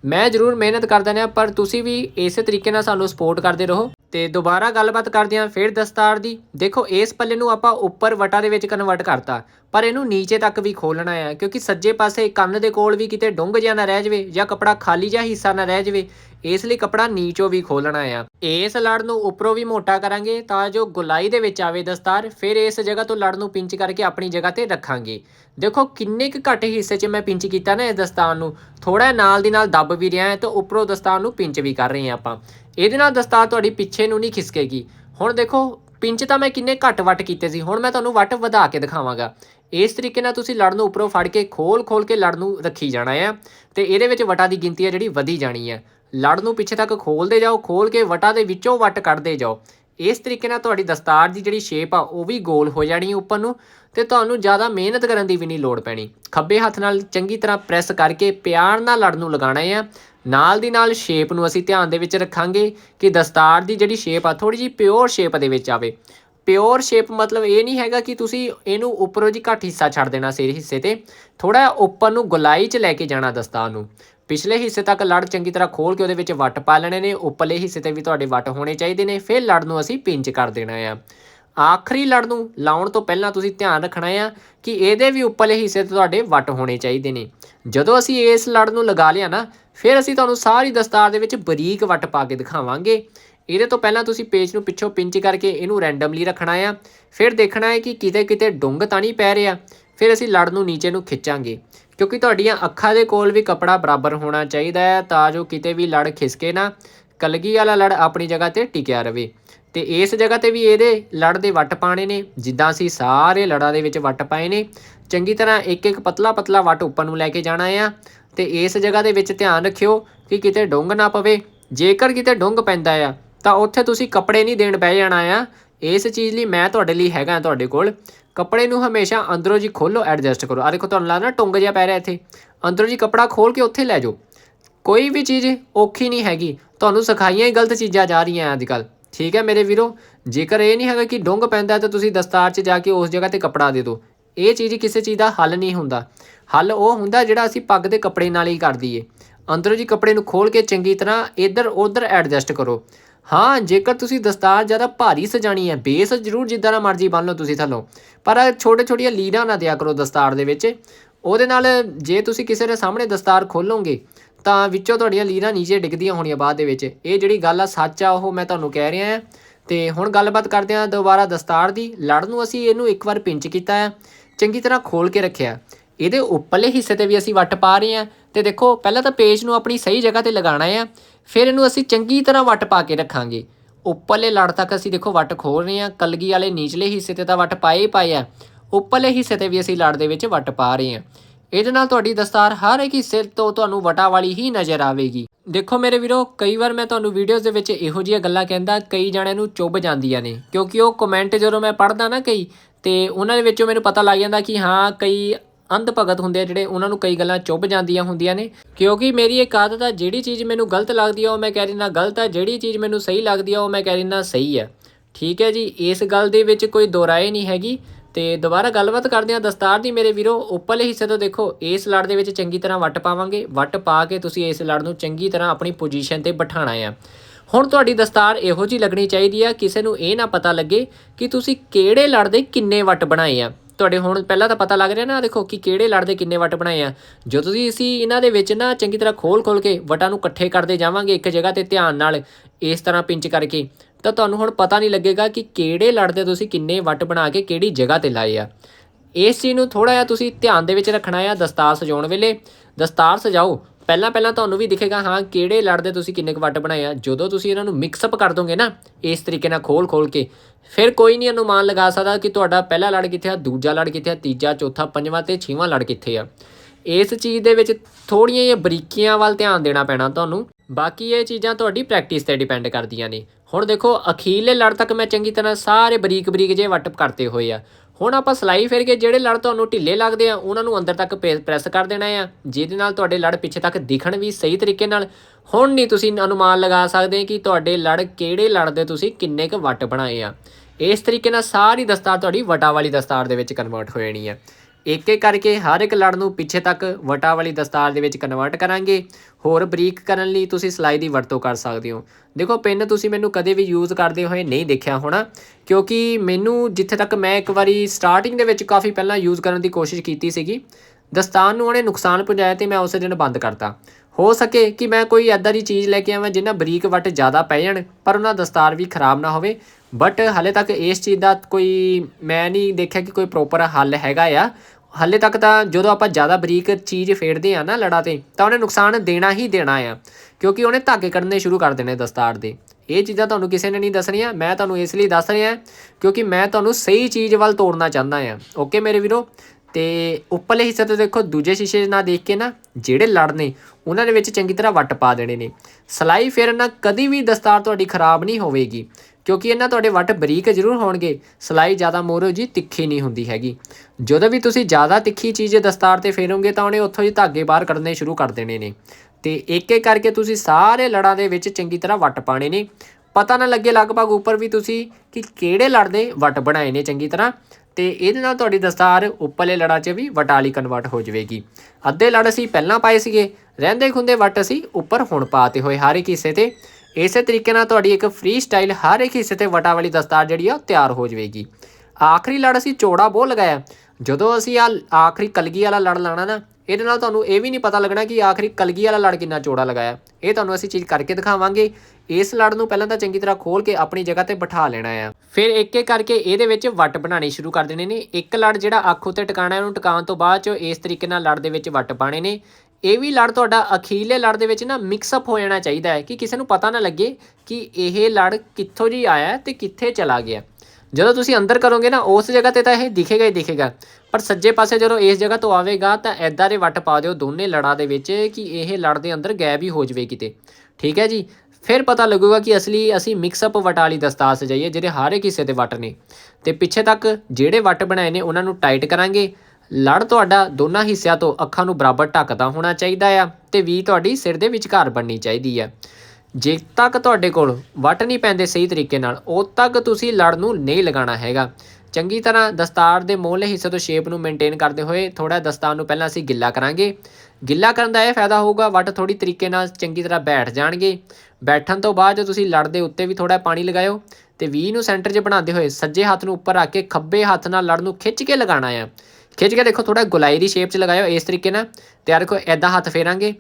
Speaker 1: ਮੈਂ ਜ਼ਰੂਰ ਮਿਹਨਤ ਕਰਦਾ ਰਿਹਾ, ਪਰ ਤੁਸੀਂ ਵੀ ਇਸੇ ਤਰੀਕੇ ਨਾਲ ਸਾਨੂੰ ਸਪੋਰਟ ਕਰਦੇ ਰਹੋ। ਤੇ ਦੁਬਾਰਾ ਗੱਲਬਾਤ ਕਰਦੇ ਹਾਂ ਫਿਰ ਦਸਤਾਰ ਦੀ। ਦੇਖੋ, ਇਸ ਪੱਲੇ ਨੂੰ ਆਪਾਂ ਉੱਪਰ ਵਟਾ ਦੇ ਵਿੱਚ ਕਨਵਰਟ ਕਰਤਾ। ਪਰ ਇਹਨੂੰ ਨੀਚੇ ਤੱਕ ਵੀ ਖੋਲਣਾ ਹੈ ਕਿਉਂਕਿ ਸੱਜੇ ਪਾਸੇ ਕੰਨ ਦੇ ਕੋਲ ਵੀ ਕਿਤੇ ਡੁੰਗ ਜਿਹਾ ਨਾ ਰਹਿ ਜਾਵੇ ਜਾਂ ਕਪੜਾ ਖਾਲੀ ਜਿਹਾ ਹਿੱਸਾ ਨਾ ਰਹਿ ਜਾਵੇ, ਇਸ ਲਈ ਕਪੜਾ ਨੀਚੋਂ ਵੀ ਖੋਲਣਾ ਆ। ਇਸ ਲੜ ਨੂੰ ਉੱਪਰੋਂ ਵੀ ਮੋਟਾ ਕਰਾਂਗੇ ਤਾਂ ਜੋ ਗੁਲਾਈ ਦੇ ਵਿੱਚ ਆਵੇ ਦਸਤਾਰ, ਫਿਰ ਇਸ ਜਗ੍ਹਾ ਤੋਂ ਲੜ ਨੂੰ ਪਿੰਚ ਕਰਕੇ ਆਪਣੀ ਜਗ੍ਹਾ ਤੇ ਰੱਖਾਂਗੇ। ਦੇਖੋ, ਕਿੰਨੇ ਕੁ ਘੱਟ ਹਿੱਸੇ 'ਚ ਮੈਂ ਪਿੰਚ ਕੀਤਾ ਨਾ ਇਸ ਦਸਤਾਰ ਨੂੰ। ਥੋੜਾ ਨਾਲ ਦੀ ਨਾਲ ਦੱਬ ਵੀ ਰਿਹਾ ਹੈ ਤੇ ਉੱਪਰੋਂ ਦਸਤਾਰ ਨੂੰ ਪਿੰਚ ਵੀ ਕਰ ਰਹੇ ਹਾਂ ਆਪਾਂ। ਇਹਦੇ ਨਾਲ ਦਸਤਾਰ ਤੁਹਾਡੀ ਪਿੱਛੇ ਨੂੰ ਨਹੀਂ ਖਿਸਕੇਗੀ। ਹੁਣ ਦੇਖੋ, ਪਿੰਚ ਤਾਂ ਮੈਂ ਕਿੰਨੇ ਘੱਟ ਵੱਟ ਕੀਤੇ ਸੀ, ਹੁਣ ਮੈਂ ਤੁਹਾਨੂੰ ਵੱਟ ਵਧਾ ਕੇ ਦਿਖਾਵਾਂਗਾ। ਇਸ ਤਰੀਕੇ ਨਾਲ ਤੁਸੀਂ ਲੜ ਨੂੰ ਉੱਪਰੋਂ ਫੜ ਕੇ ਖੋਲ ਖੋਲ ਕੇ ਲੜ ਨੂੰ ਰੱਖੀ ਜਾਣਾ ਆ ਤੇ ਇਹਦੇ ਵਿੱਚ ਵਟਾਂ ਦੀ ਗਿਣਤੀ ਆ ਜਿਹੜੀ ਵਧੀ ਜਾਣੀ ਆ। ਲੜ ਨੂੰ ਪਿੱਛੇ ਤੱਕ ਖੋਲਦੇ ਜਾਓ, ਖੋਲ ਕੇ ਵਟਾਂ ਦੇ ਵਿੱਚੋਂ ਵੱਟ ਕੱਢਦੇ ਜਾਓ। ਇਸ ਤਰੀਕੇ ਨਾਲ ਤੁਹਾਡੀ ਦਸਤਾਰ ਦੀ ਜਿਹੜੀ ਸ਼ੇਪ ਆ, ਉਹ ਵੀ ਗੋਲ ਹੋ ਜਾਣੀ ਹੈ ਉੱਪਰ ਨੂੰ ਤੇ ਤੁਹਾਨੂੰ ਜ਼ਿਆਦਾ ਮਿਹਨਤ ਕਰਨ ਦੀ ਵੀ ਨਹੀਂ ਲੋੜ ਪੈਣੀ। ਖੱਬੇ ਹੱਥ ਨਾਲ ਚੰਗੀ ਤਰ੍ਹਾਂ ਪ੍ਰੈਸ ਕਰਕੇ ਪਿਆਰ ਨਾਲ ਲੜ ਨੂੰ ਲਗਾਉਣਾ ਹੈ ਨਾਲ ਦੀ ਨਾਲ ਸ਼ੇਪ ਨੂੰ ਅਸੀਂ ਧਿਆਨ ਦੇ ਵਿੱਚ ਰੱਖਾਂਗੇ ਕਿ ਦਸਤਾਰ ਦੀ ਜਿਹੜੀ ਸ਼ੇਪ ਆ ਥੋੜੀ ਜੀ ਪਿਓਰ ਸ਼ੇਪ ਦੇ ਵਿੱਚ ਆਵੇ। ਪਿਓਰ ਸ਼ੇਪ ਮਤਲਬ ਇਹ ਨਹੀਂ ਹੈਗਾ ਕਿ ਤੁਸੀਂ ਇਹਨੂੰ ਉੱਪਰੋਂ ਜੀ ਘੱਟ ਹਿੱਸਾ ਛੱਡ ਦੇਣਾ ਸਿਰ ਹਿੱਸੇ ਤੇ। ਥੋੜਾ ਉੱਪਰ ਨੂੰ ਗੁਲਾਈ 'ਚ ਲੈ ਕੇ ਜਾਣਾ ਦਸਤਾਰ ਨੂੰ। ਪਿਛਲੇ ਹਿੱਸੇ ਤੱਕ ਲੜ ਚੰਗੀ ਤਰ੍ਹਾਂ ਖੋਲ ਕੇ ਉਹਦੇ ਵਿੱਚ ਵੱਟ ਪਾ ਲੈਣੇ ਨੇ। ਉੱਪਰਲੇ ਹਿੱਸੇ ਤੇ ਵੀ ਤੁਹਾਡੇ ਵੱਟ ਹੋਣੇ ਚਾਹੀਦੇ ਨੇ। ਫਿਰ ਲੜ ਨੂੰ ਅਸੀਂ ਪਿੰਚ ਕਰ ਦੇਣਾ ਆ। ਆਖਰੀ ਲੜ ਨੂੰ ਲਾਉਣ ਤੋਂ ਪਹਿਲਾਂ ਤੁਸੀਂ ਧਿਆਨ ਰੱਖਣਾ ਆ ਕਿ ਇਹਦੇ ਵੀ ਉੱਪਰਲੇ ਹਿੱਸੇ ਤੇ ਤੁਹਾਡੇ ਵੱਟ ਹੋਣੇ ਚਾਹੀਦੇ ਨੇ। ਜਦੋਂ ਅਸੀਂ ਇਸ ਲੜ ਨੂੰ ਲਗਾ ਲਿਆ ਨਾ, ਫਿਰ ਅਸੀਂ ਤੁਹਾਨੂੰ ਸਾਰੀ ਦਸਤਾਰ ਦੇ ਵਿੱਚ ਬਰੀਕ ਵੱਟ ਪਾ ਕੇ ਦਿਖਾਵਾਂਗੇ। ਇਹਦੇ ਤੋਂ ਪਹਿਲਾਂ ਤੁਸੀਂ ਪੇਜ ਨੂੰ ਪਿੱਛੋਂ ਪਿੰਚ ਕਰਕੇ ਇਹਨੂੰ ਰੈਂਡਮਲੀ ਰੱਖਣਾ ਆ। ਫਿਰ ਦੇਖਣਾ ਹੈ ਕਿ ਕਿਤੇ ਕਿਤੇ ਡੁੰਗ ਤਾਂ ਨਹੀਂ ਪੈ ਰਿਹਾ। ਫਿਰ ਅਸੀਂ ਲੜ ਨੂੰ ਨੀਚੇ ਨੂੰ ਖਿੱਚਾਂਗੇ। ਕਿਉਂਕਿ ਤੁਹਾਡੀਆਂ ਅੱਖਾਂ ਦੇ ਕੋਲ ਵੀ ਕਪੜਾ ਬਰਾਬਰ ਹੋਣਾ ਚਾਹੀਦਾ ਹੈ ਤਾਂ ਜੋ ਕਿਤੇ ਵੀ ਲੜ ਖਿਸਕੇ ਨਾ, ਕਲਗੀ ਵਾਲਾ ਲੜ ਆਪਣੀ ਜਗ੍ਹਾ ਤੇ ਟਿਕਿਆ ਰਵੇ। ਤੇ ਇਸ ਜਗ੍ਹਾ ਤੇ ਵੀ ਇਹਦੇ ਲੜ ਦੇ ਵੱਟ ਪਾਣੇ ਨੇ। ਜਿੱਦਾਂ ਅਸੀਂ ਸਾਰੇ ਲੜਾਂ ਦੇ ਵਿੱਚ ਵੱਟ ਪਾਏ ਨੇ। ਚੰਗੀ ਤਰ੍ਹਾਂ ਇੱਕ ਇੱਕ ਪਤਲਾ ਪਤਲਾ ਵੱਟ ਉੱਪਰ ਨੂੰ ਲੈ ਕੇ ਜਾਣਾ ਆ। ਤੇ ਇਸ ਜਗ੍ਹਾ ਦੇ ਵਿੱਚ ਧਿਆਨ ਰੱਖਿਓ ਕਿ ਕਿਤੇ ਡੁੰਗ ਨਾ ਪਵੇ। ਜੇਕਰ ਕਿਤੇ ਡੁੰਗ ਪੈਂਦਾ ਆ ਤਾਂ ਉੱਥੇ ਤੁਸੀਂ ਕੱਪੜੇ ਨਹੀਂ ਦੇਣ ਬਹਿ ਜਾਣਾ ਆ। ਇਸ ਚੀਜ਼ ਲਈ ਮੈਂ ਤੁਹਾਡੇ ਲਈ ਹੈਗਾ ਤੁਹਾਡੇ ਕੋਲ। ਕੱਪੜੇ ਨੂੰ ਹਮੇਸ਼ਾ ਅੰਦਰੋਂ ਜੀ ਖੋਲੋ ਐਡਜਸਟ ਕਰੋ। ਆ ਦੇਖੋ, ਤੁਹਾਨੂੰ ਲੱਗਦਾ ਨਾ ਟੁੰਗ ਜਿਹਾ ਪੈ ਰਿਹਾ ਇੱਥੇ। ਅੰਦਰੋਂ ਜੀ ਕੱਪੜਾ ਖੋਲ ਕੇ ਉੱਥੇ ਲੈ ਜਾਓ। ਕੋਈ ਵੀ ਚੀਜ਼ ਔਖੀ ਨਹੀਂ ਹੈਗੀ। ਤੁਹਾਨੂੰ ਸਿਖਾਈਆਂ ਹੀ ਗਲਤ ਚੀਜ਼ਾਂ ਜਾ ਰਹੀਆਂ ਅੱਜ ਕੱਲ ਠੀਕ ਹੈ ਮੇਰੇ ਵੀਰੋ? ਜੇਕਰ ਇਹ ਨਹੀਂ ਹੈਗਾ ਕਿ ਡੁੰਗ ਪੈਂਦਾ ਤਾਂ ਤੁਸੀਂ ਦਸਤਾਰ 'ਚ ਜਾ ਕੇ ਉਸ ਜਗ੍ਹਾ ਤੇ ਕੱਪੜਾ ਦੇ ਦਿਓ। ਇਹ ਚੀਜ਼ ਕਿਸੇ ਚੀਜ਼ ਦਾ ਹੱਲ ਨਹੀਂ ਹੁੰਦਾ। ਹੱਲ ਉਹ ਹੁੰਦਾ ਜਿਹੜਾ ਅਸੀਂ ਪੱਗ ਦੇ ਕੱਪੜੇ ਨਾਲ ਹੀ ਕਰ ਦਈਏ। ਅੰਦਰੋਂ ਜੀ ਕੱਪੜੇ ਨੂੰ ਖੋਲ ਕੇ ਚੰਗੀ ਤਰ੍ਹਾਂ ਇੱਧਰ ਉੱਧਰ ਐਡਜਸਟ ਕਰੋ। ਹਾਂ, ਜੇਕਰ ਤੁਸੀਂ ਦਸਤਾਰ ਜ਼ਿਆਦਾ ਭਾਰੀ ਸਜਾਣੀ ਹੈ, ਬੇਸ ਜ਼ਰੂਰ ਜਿੱਦਾਂ ਦਾ ਮਰਜ਼ੀ ਬੰਨ ਲਓ ਤੁਸੀਂ ਥੱਲੋਂ। ਪਰ ਛੋਟੇ ਛੋਟੀਆਂ ਲੀਰਾਂ ਨਾ ਦਿਆ ਕਰੋ ਦਸਤਾਰ ਦੇ ਵਿੱਚ। ਉਹਦੇ ਨਾਲ ਜੇ ਤੁਸੀਂ ਕਿਸੇ ਦੇ ਸਾਹਮਣੇ ਦਸਤਾਰ ਖੋਲੋਗੇ, ਤਾਂ ਵਿੱਚੋਂ ਤੁਹਾਡੀਆਂ ਲੀਰਾਂ ਨੀਚੇ ਡਿੱਗਦੀਆਂ ਹੋਣੀਆਂ ਬਾਅਦ ਦੇ ਵਿੱਚ। ਇਹ ਜਿਹੜੀ ਗੱਲ ਆ, ਸੱਚ ਆ, ਉਹ ਮੈਂ ਤੁਹਾਨੂੰ ਕਹਿ ਰਿਹਾ ਹਾਂ। ਤੇ ਹੁਣ ਗੱਲਬਾਤ ਕਰਦੇ ਹਾਂ ਦੁਬਾਰਾ ਦਸਤਾਰ ਦੀ। ਲੜ ਨੂੰ ਅਸੀਂ ਇਹਨੂੰ ਇੱਕ ਵਾਰ ਪਿੰਚ ਕੀਤਾ ਹੈ, ਚੰਗੀ ਤਰ੍ਹਾਂ ਖੋਲ ਕੇ ਰੱਖਿਆ। ਇਹਦੇ ਉੱਪਰਲੇ ਹਿੱਸੇ ਤੇ ਵੀ ਅਸੀਂ ਵੱਟ ਪਾ ਰਹੇ ਹਾਂ। ਤੇ ਦੇਖੋ, ਪਹਿਲਾਂ ਤਾਂ ਪੇਜ ਨੂੰ ਆਪਣੀ ਸਹੀ ਜਗ੍ਹਾ ਤੇ ਲਗਾਉਣਾ ਹੈ। ਫਿਰ ਇਹਨੂੰ ਅਸੀਂ ਚੰਗੀ ਤਰ੍ਹਾਂ ਵੱਟ ਪਾ ਕੇ ਰੱਖਾਂਗੇ। ਉੱਪਰਲੇ ਲੜ ਤੱਕ ਅਸੀਂ ਦੇਖੋ ਵੱਟ ਖੋਲ ਰਹੇ ਹਾਂ। ਕਲਗੀ ਵਾਲੇ ਨੀਚਲੇ ਹਿੱਸੇ ਤੇ ਤਾਂ ਵੱਟ ਪਾਏ ਪਾਏ ਆ। ਉੱਪਰਲੇ ਹਿੱਸੇ ਤੇ ਵੀ ਅਸੀਂ ਲੜ ਦੇ ਵਿੱਚ ਵੱਟ ਪਾ ਰਹੇ ਹਾਂ। ਇਹਦੇ ਨਾਲ ਤੁਹਾਡੀ ਦਸਤਾਰ ਹਰ ਇੱਕ ਹਿੱਸੇ ਤੋਂ ਤੁਹਾਨੂੰ ਵਟਾ ਵਾਲੀ ਹੀ ਨਜ਼ਰ ਆਵੇਗੀ। ਦੇਖੋ ਮੇਰੇ ਵੀਰੋ, ਕਈ ਵਾਰ ਮੈਂ ਤੁਹਾਨੂੰ ਵੀਡੀਓਜ਼ ਦੇ ਵਿੱਚ ਇਹੋ ਜਿਹੀਆਂ ਗੱਲਾਂ ਕਹਿੰਦਾ, ਕਈ ਜਣਿਆਂ ਨੂੰ ਚੁੱਭ ਜਾਂਦੀਆਂ ਨੇ। ਕਿਉਂਕਿ ਉਹ ਕਮੈਂਟ ਜਦੋਂ ਮੈਂ ਪੜ੍ਹਦਾ ਨਾ ਕਈ, ਤੇ ਉਹਨਾਂ ਦੇ ਵਿੱਚੋਂ ਮੈਨੂੰ ਪਤਾ ਲੱਗ ਜਾਂਦਾ ਕਿ ਹਾਂ, ਕਈ ਅੰਧ ਭਗਤ ਹੁੰਦੇ ਆ ਜਿਹੜੇ ਉਹਨਾਂ ਨੂੰ ਕਈ ਗੱਲਾਂ ਚੁੱਭ ਜਾਂਦੀਆਂ ਹੁੰਦੀਆਂ ਨੇ। ਕਿਉਂਕਿ ਮੇਰੀ ਇੱਕ ਆਦਤ ਆ, ਜਿਹੜੀ ਚੀਜ਼ ਮੈਨੂੰ ਗਲਤ ਲੱਗਦੀ ਆ, ਉਹ ਮੈਂ ਕਹਿ ਦਿੰਦਾ ਗਲਤ ਆ, ਜਿਹੜੀ ਚੀਜ਼ ਮੈਨੂੰ ਸਹੀ ਲੱਗਦੀ ਆ, ਉਹ ਮੈਂ ਕਹਿ ਦਿੰਦਾ ਸਹੀ ਆ। ਠੀਕ ਹੈ ਜੀ, ਇਸ ਗੱਲ ਦੇ ਵਿੱਚ ਕੋਈ ਦੋਰਾਏ ਨਹੀਂ ਹੈਗੀ। ਤੇ ਦੁਬਾਰਾ ਗੱਲਬਾਤ ਕਰਦੇ ਹਾਂ। ਦਸਤਾਰ ਦੀ ਮੇਰੇ ਵੀਰੋ, ਉੱਪਰਲੇ ਹਿੱਸੇ ਤੋਂ ਦੇਖੋ, ਇਸ ਲੜ ਦੇ ਵਿੱਚ ਚੰਗੀ ਤਰ੍ਹਾਂ ਵੱਟ ਪਾਵਾਂਗੇ। ਵੱਟ ਪਾ ਕੇ ਤੁਸੀਂ ਇਸ ਲੜ ਨੂੰ ਚੰਗੀ ਤਰ੍ਹਾਂ ਆਪਣੀ ਪੋਜੀਸ਼ਨ ਤੇ ਬਿਠਾਣਾ ਆ। ਹੁਣ ਤੁਹਾਡੀ ਦਸਤਾਰ ਇਹੋ ਜੀ ਲੱਗਣੀ ਚਾਹੀਦੀ ਆ, ਕਿਸੇ ਨੂੰ ਇਹ ਨਾ ਪਤਾ ਲੱਗੇ ਕਿ ਤੁਸੀਂ ਕਿਹੜੇ ਲੜ ਦੇ ਕਿੰਨੇ ਵੱਟ ਬਣਾਏ ਆ। ਤੁਹਾਡੇ ਹੁਣ ਪਹਿਲਾਂ ਤਾਂ ਪਤਾ ਲੱਗ ਰਿਹਾ ਨਾ, ਦੇਖੋ ਕਿ ਕਿਹੜੇ ਲੜ ਦੇ ਕਿੰਨੇ ਵੱਟ ਬਣਾਏ ਆ। ਜਦੋਂ ਤੁਸੀਂ ਅਸੀਂ ਇਹਨਾਂ ਦੇ ਵਿੱਚ ਨਾ, ਚੰਗੀ ਤਰ੍ਹਾਂ ਖੋਲ ਖੋਲ ਕੇ ਵਟਾਂ ਨੂੰ ਇਕੱਠੇ ਕਰਦੇ ਜਾਵਾਂਗੇ ਇੱਕ ਜਗ੍ਹਾ ਤੇ ਧਿਆਨ ਨਾਲ, ਇਸ ਤਰ੍ਹਾਂ ਪਿੰਚ ਕਰਕੇ। ਤਾਂ ਤੁਹਾਨੂੰ ਹੁਣ ਪਤਾ ਨਹੀਂ ਲੱਗੇਗਾ ਕਿ ਕਿਹੜੇ ਲੜ ਦੇ ਤੁਸੀਂ ਕਿੰਨੇ ਵੱਟ ਬਣਾ ਕੇ ਕਿਹੜੀ ਜਗ੍ਹਾ ਤੇ ਲਾਏ ਆ। ਇਸ ਚੀਜ਼ ਨੂੰ ਥੋੜਾ ਜਿਹਾ ਤੁਸੀਂ ਧਿਆਨ ਦੇ ਵਿੱਚ ਰੱਖਣਾ ਆ, ਦਸਤਾਰ ਸਜਾਉਣ ਵੇਲੇ। ਦਸਤਾਰ ਸਜਾਓ ਪਹਿਲਾਂ ਪਹਿਲਾਂ ਤੁਹਾਨੂੰ ਵੀ ਦਿਖੇਗਾ, ਹਾਂ, ਕਿਹੜੇ ਲੜ ਦੇ ਤੁਸੀਂ ਕਿੰਨੇ ਕੁ ਵੱਟ ਬਣਾਏ ਆ। ਜਦੋਂ ਤੁਸੀਂ ਇਹਨਾਂ ਨੂੰ ਮਿਕਸ ਅਪ ਕਰ ਦੋਗੇ ਨਾ, ਇਸ ਤਰੀਕੇ ਨਾਲ ਖੋਲ ਖੋਲ ਕੇ, ਫਿਰ ਕੋਈ ਨਹੀਂ ਅਨੁਮਾਨ ਲਗਾ ਸਕਦਾ ਕਿ ਤੁਹਾਡਾ ਪਹਿਲਾ ਲੜ ਕਿੱਥੇ ਆ, ਦੂਜਾ ਲੜ ਕਿੱਥੇ ਆ, ਤੀਜਾ, ਚੌਥਾ, ਪੰਜਵਾਂ ਤੇ ਛੇਵਾਂ ਲੜ ਕਿੱਥੇ ਆ। ਇਸ ਚੀਜ਼ ਦੇ ਵਿੱਚ ਥੋੜੀਆਂ ਜਿਹੀਆਂ ਬਰੀਕੀਆਂ ਵੱਲ ਧਿਆਨ ਦੇਣਾ ਪੈਣਾ ਤੁਹਾਨੂੰ। ਬਾਕੀ ਇਹ ਚੀਜ਼ਾਂ ਤੁਹਾਡੀ ਪ੍ਰੈਕਟਿਸ ਤੇ ਡਿਪੈਂਡ ਕਰਦੀਆਂ ਨੇ। ਹੁਣ ਦੇਖੋ, ਅਖੀਰਲੇ ਲੜ ਤੱਕ ਮੈਂ ਚੰਗੀ ਤਰ੍ਹਾਂ ਸਾਰੇ ਬਰੀਕ ਬਰੀਕ ਜੇ ਵੱਟ ਕਰਤੇ ਹੋਏ ਆ। ਹੁਣ ਆਪਾਂ ਸਲਾਈ ਫੇਰ ਕੇ ਜਿਹੜੇ ਲੜ ਤੁਹਾਨੂੰ ਢਿੱਲੇ ਲੱਗਦੇ ਆ, ਉਹਨਾਂ ਨੂੰ ਅੰਦਰ ਤੱਕ ਪ੍ਰੈਸ ਕਰ ਦੇਣਾ ਆ। ਜਿਹਦੇ ਨਾਲ ਤੁਹਾਡੇ ਲੜ ਪਿੱਛੇ ਤੱਕ ਦਿਖਣ ਵੀ ਸਹੀ ਤਰੀਕੇ ਨਾਲ। ਹੁਣ ਨਹੀਂ ਤੁਸੀਂ ਅਨੁਮਾਨ ਲਗਾ ਸਕਦੇ ਕਿ ਤੁਹਾਡੇ ਲੜ ਕਿਹੜੇ ਲੜ ਦੇ ਤੁਸੀਂ ਕਿੰਨੇ ਕੁ ਵੱਟ ਬਣਾਏ ਆ। ਇਸ ਤਰੀਕੇ ਨਾਲ ਸਾਰੀ ਦਸਤਾਰ ਤੁਹਾਡੀ ਵਟਾ ਵਾਲੀ ਦਸਤਾਰ ਦੇ ਵਿੱਚ ਕਨਵਰਟ ਹੋ ਜਾਣੀ ਆ। ਇੱਕ ਇੱਕ ਕਰਕੇ ਹਰ ਇੱਕ ਲੜ ਨੂੰ ਪਿੱਛੇ ਤੱਕ ਵਟਾ ਵਾਲੀ ਦਸਤਾਰ ਦੇ ਵਿੱਚ ਕਨਵਰਟ ਕਰਾਂਗੇ। ਹੋਰ ਬਰੀਕ ਕਰਨ ਲਈ ਤੁਸੀਂ ਸਲਾਈ ਦੀ ਵਰਤੋਂ ਕਰ ਸਕਦੇ ਹੋ। ਦੇਖੋ, ਪਿੰਨ ਤੁਸੀਂ ਮੈਨੂੰ ਕਦੇ ਵੀ ਯੂਜ਼ ਕਰਦੇ ਹੋਏ ਨਹੀਂ ਦੇਖਿਆ ਹੋਣਾ, ਕਿਉਂਕਿ ਮੈਨੂੰ ਜਿੱਥੇ ਤੱਕ ਮੈਂ ਇੱਕ ਵਾਰੀ ਸਟਾਰਟਿੰਗ ਦੇ ਵਿੱਚ ਕਾਫੀ ਪਹਿਲਾਂ ਯੂਜ਼ ਕਰਨ ਦੀ ਕੋਸ਼ਿਸ਼ ਕੀਤੀ ਸੀਗੀ, ਦਸਤਾਰ ਨੂੰ ਉਹਨੇ ਨੁਕਸਾਨ ਪਹੁੰਚਾਇਆ ਤੇ ਮੈਂ ਉਸੇ ਦਿਨ ਬੰਦ ਕਰਤਾ। ਹੋ ਸਕੇ ਕਿ ਮੈਂ ਕੋਈ ਐਦਾਂ ਦੀ ਚੀਜ਼ ਲੈ ਕੇ ਆਵਾਂ ਜਿੰਨਾ ਬਰੀਕ ਵੱਟ ਜ਼ਿਆਦਾ ਪੈ ਜਾਣ, ਪਰ ਉਹਨਾਂ ਦਸਤਾਰ ਵੀ ਖਰਾਬ ਨਾ ਹੋਵੇ। ਬਟ ਹਲੇ ਤੱਕ ਇਸ ਚੀਜ਼ ਦਾ ਕੋਈ, ਮੈਂ ਨਹੀਂ ਦੇਖਿਆ ਕਿ ਕੋਈ ਪ੍ਰੋਪਰ ਹੱਲ ਹੈਗਾ ਆ। ਹਲੇ ਤੱਕ ਤਾਂ ਜਦੋਂ ਆਪਾਂ ਜ਼ਿਆਦਾ ਬਰੀਕ ਚੀਜ਼ ਫੇੜਦੇ ਆ ਨਾ ਲੜਾ ਤੇ, ਤਾਂ ਉਹਨੇ ਨੁਕਸਾਨ ਦੇਣਾ ਹੀ ਦੇਣਾ ਆ। ਕਿਉਂਕਿ ਉਹਨੇ ਧਾਗੇ ਕੱਢਣੇ ਸ਼ੁਰੂ ਕਰ ਦੇਣੇ ਦਸਤਾਰ ਦੇ। ਇਹ ਚੀਜ਼ਾਂ ਤੁਹਾਨੂੰ ਕਿਸੇ ਨੇ ਨਹੀਂ ਦੱਸਣੀਆਂ, ਮੈਂ ਤੁਹਾਨੂੰ ਇਸ ਲਈ ਦੱਸ ਰਿਹਾ, ਕਿਉਂਕਿ ਮੈਂ ਤੁਹਾਨੂੰ ਸਹੀ ਚੀਜ਼ ਵੱਲ ਤੋੜਨਾ ਚਾਹੁੰਦਾ ਆ। ਓਕੇ ਮੇਰੇ ਵੀਰੋ? ਤੇ ਉੱਪਰਲੇ ਹਿੱਸੇ ਤੇ ਦੇਖੋ ਦੂਜੇ ਸ਼ੀਸ਼ੇ ਨਾਲ ਦੇਖ ਕੇ ਨਾ ਜਿਹੜੇ ਲੜ ਨੇ, ਉਹਨਾਂ ਦੇ ਵਿੱਚ ਚੰਗੀ ਤਰ੍ਹਾਂ ਵੱਟ ਪਾ ਦੇਣੇ ਨੇ। ਸਲਾਈ ਫੇਰਨ ਨਾਲ ਕਦੀ ਵੀ ਦਸਤਾਰ ਤੁਹਾਡੀ ਖਰਾਬ ਨਹੀਂ ਹੋਵੇਗੀ, ਕਿਉਂਕਿ ਇਹਨਾਂ ਤੁਹਾਡੇ ਵੱਟ ਬਰੀਕ ਜ਼ਰੂਰ ਹੋਣਗੇ। ਸਲਾਈ ਜ਼ਿਆਦਾ ਮੋਰੋ ਜੀ, ਤਿੱਖੀ ਨਹੀਂ ਹੁੰਦੀ ਹੈਗੀ। ਜਦੋਂ ਵੀ ਤੁਸੀਂ ਜ਼ਿਆਦਾ ਤਿੱਖੀ ਚੀਜ਼ ਦਸਤਾਰ ਤੇ ਫੇਰੋਗੇ ਤਾਂ ਉਹਨੇ ਉੱਥੋਂ ਹੀ ਧਾਗੇ ਬਾਹਰ ਕੱਢਣੇ ਸ਼ੁਰੂ ਕਰ ਦੇਣੇ ਨੇ। ਤੇ ਇੱਕ ਇੱਕ ਕਰਕੇ ਤੁਸੀਂ ਸਾਰੇ ਲੜਾਂ ਦੇ ਵਿੱਚ ਚੰਗੀ ਤਰ੍ਹਾਂ ਵੱਟ ਪਾਣੇ ਨੇ। ਪਤਾ ਨਾ ਲੱਗੇ ਲਗਭਗ ਉੱਪਰ ਵੀ ਤੁਸੀਂ ਕਿ ਕਿਹੜੇ ਲੜ ਦੇ ਵੱਟ ਬਣਾਏ ਨੇ ਚੰਗੀ ਤਰ੍ਹਾਂ ਤੇ ਇਹਦੇ ਨਾਲ ਤੁਹਾਡੀ ਦਸਤਾਰ ਉੱਪਰਲੇ ਲੜਾਂ 'ਚ ਵੀ ਵਟਾਲੀ ਕਨਵਰਟ ਹੋ ਜਾਵੇਗੀ। ਅੱਧੇ ਲੜ ਅਸੀਂ ਪਹਿਲਾਂ ਪਾਏ ਸੀਗੇ, ਰਹਿੰਦੇ ਖੁੰਦੇ ਵੱਟ ਅਸੀਂ ਉੱਪਰ ਹੁਣ ਪਾਤੇ ਹੋਏ ਹਰ ਇੱਕ ਹਿੱਸੇ ਤੇ। ਇਸੇ ਤਰੀਕੇ ਨਾਲ ਤੁਹਾਡੀ ਇੱਕ ਫ੍ਰੀ ਸਟਾਈਲ ਹਰ ਇੱਕ ਹਿੱਸੇ ਤੇ ਵਟਾ ਵਾਲੀ ਦਸਤਾਰ ਜਿਹੜੀ ਆ ਉਹ ਤਿਆਰ ਹੋ ਜਾਵੇਗੀ। ਆਖਰੀ ਲੜ ਅਸੀਂ ਚੌੜਾ ਬਹੁਤ ਲਗਾਇਆ। ਜਦੋਂ ਅਸੀਂ ਆ ਆਖਰੀ ਕਲਗੀ ਵਾਲਾ ਲੜ ਲਾਣਾ ਨਾ ਇਹਦੇ ਨਾਲ ਤੁਹਾਨੂੰ ਇਹ ਵੀ ਨਹੀਂ ਪਤਾ ਲੱਗਣਾ ਕਿ ਆਖਰੀ ਕਲਗੀ ਵਾਲਾ ਲੜ ਕਿੰਨਾ ਚੌੜਾ ਲਗਾਇਆ ਇਹ ਤੁਹਾਨੂੰ ਅਸੀਂ ਚੀਜ਼ ਕਰਕੇ ਦਿਖਾਵਾਂਗੇ। ਇਸ ਲੜ ਨੂੰ ਪਹਿਲਾਂ ਤਾਂ ਚੰਗੀ ਤਰ੍ਹਾਂ ਖੋਲ ਕੇ ਆਪਣੀ ਜਗ੍ਹਾ ਤੇ ਬਿਠਾ ਲੈਣਾ ਆ ਫਿਰ ਇੱਕ ਇੱਕ ਕਰਕੇ ਇਹਦੇ ਵਿੱਚ ਵੱਟ ਬਣਾਉਣੇ ਸ਼ੁਰੂ ਕਰ ਦੇਣੇ ਨੇ। ਇੱਕ ਲੜ ਜਿਹੜਾ ਅੱਖ ਉੱਤੇ ਟਿਕਾਣਾ ਉਹਨੂੰ ਟਿਕਾਉਣ ਤੋਂ ਬਾਅਦ ਚ ਇਸ ਤਰੀਕੇ ਨਾਲ ਲੜ ਦੇ ਵਿੱਚ ਵੱਟ ਪਾਣੇ ਨੇ। ਇਹ ਵੀ ਲੜ ਤੁਹਾਡਾ ਅਖੀਰਲੇ ਲੜ ਦੇ ਵਿੱਚ ਨਾ ਮਿਕਸ ਅਪ ਹੋ ਜਾਣਾ ਚਾਹੀਦਾ ਹੈ ਕਿ ਕਿਸੇ ਨੂੰ ਪਤਾ ਨਾ ਲੱਗੇ ਕਿ ਇਹ ਲੜ ਕਿੱਥੋਂ ਜੀ ਆਇਆ ਤੇ ਕਿੱਥੇ ਚਲਾ ਗਿਆ ਜਦੋਂ ਤੁਸੀਂ ਅੰਦਰ ਕਰੋਗੇ ਨਾ, ਉਸ ਜਗ੍ਹਾ ਤੇ ਤਾਂ ਇਹ ਦਿਖੇਗਾ ਹੀ ਦਿਖੇਗਾ। ਪਰ ਸੱਜੇ ਪਾਸੇ ਜਦੋਂ ਇਸ ਜਗ੍ਹਾ ਤੋਂ ਆਵੇਗਾ, ਤਾਂ ਐਦਾਂ ਦੇ ਵੱਟ ਪਾ ਦਿਓ ਦੋਨੇ ਲੜਾਂ ਦੇ ਵਿੱਚ ਕਿ ਇਹ ਲੜ ਦੇ ਅੰਦਰ ਗੈਪ ਹੀ ਹੋ ਜਵੇ ਕਿਤੇ। ਠੀਕ ਹੈ ਜੀ? ਫਿਰ ਪਤਾ ਲੱਗੂਗਾ ਕਿ ਅਸਲੀ, ਅਸੀਂ ਮਿਕਸ ਅਪ ਵਟ ਵਾਲੀ ਦਸਤਾਰ ਸਜਾਈਏ, ਜਿਹੜੇ ਹਰ ਇੱਕ ਹਿੱਸੇ ਤੇ ਵੱਟ ਨੇ। ਤੇ ਪਿੱਛੇ ਤੱਕ ਜਿਹੜੇ ਵੱਟ ਬਣਾਏ ਨੇ, ਉਹਨਾਂ ਨੂੰ ਟਾਈਟ ਕਰਾਂਗੇ। ਲੜ ਤੁਹਾਡਾ ਦੋਨਾਂ ਹਿੱਸਿਆਂ ਤੋਂ ਅੱਖਾਂ ਨੂੰ ਬਰਾਬਰ ਢੱਕਦਾ ਹੋਣਾ ਚਾਹੀਦਾ ਆ, ਤੇ ਵੀ ਤੁਹਾਡੀ ਸਿਰ ਦੇ ਵਿਚਕਾਰ ਬਣਨੀ ਚਾਹੀਦੀ ਆ। ਜੇ ਤੱਕ ਤੁਹਾਡੇ ਕੋਲ ਵੱਟ ਨਹੀਂ ਪੈਂਦੇ ਸਹੀ ਤਰੀਕੇ ਨਾਲ, ਉਹ ਤੱਕ ਤੁਸੀਂ ਲੜ ਨੂੰ ਨਹੀਂ ਲਗਾਉਣਾ ਹੈਗਾ। ਚੰਗੀ ਤਰ੍ਹਾਂ ਦਸਤਾਰ ਦੇ ਮੋਹਲੇ ਹਿੱਸੇ ਤੋਂ ਸ਼ੇਪ ਨੂੰ ਮੇਨਟੇਨ ਕਰਦੇ ਹੋਏ ਥੋੜਾ ਦਸਤਾਰ ਨੂੰ ਪਹਿਲਾਂ ਅਸੀਂ ਗਿੱਲਾ ਕਰਾਂਗੇ। ਗਿੱਲਾ ਕਰਨ ਦਾ ਇਹ ਫਾਇਦਾ ਹੋਊਗਾ, ਵੱਟ ਥੋੜੀ ਤਰੀਕੇ ਨਾਲ ਚੰਗੀ ਤਰ੍ਹਾਂ ਬੈਠ ਜਾਣਗੇ। ਬੈਠਣ ਤੋਂ ਬਾਅਦ ਜੋ ਤੁਸੀਂ ਲੜ ਦੇ ਉੱਤੇ ਵੀ ਥੋੜਾ ਪਾਣੀ ਲਗਾਇਓ ਤੇ V ਨੂੰ ਸੈਂਟਰ 'ਚ ਬਣਾਉਂਦੇ ਹੋਏ ਸੱਜੇ ਹੱਥ ਨੂੰ ਉੱਪਰ ਰੱਖ ਕੇ ਖੱਬੇ ਹੱਥ ਨਾਲ ਲੜ ਨੂੰ ਖਿੱਚ ਕੇ ਲਗਾਉਣਾ ਆ। ਖਿੱਚ ਕੇ ਦੇਖੋ ਥੋੜਾ ਗੁਲਾਈ ਦੀ ਸ਼ੇਪ 'ਚ ਲਗਾਇਓ ਇਸ ਤਰੀਕੇ ਨਾਲ ਤੇ ਆ ਦੇਖੋ ਐਦਾਂ ਹੱਥ ਫੇਰਾਂਗੇ।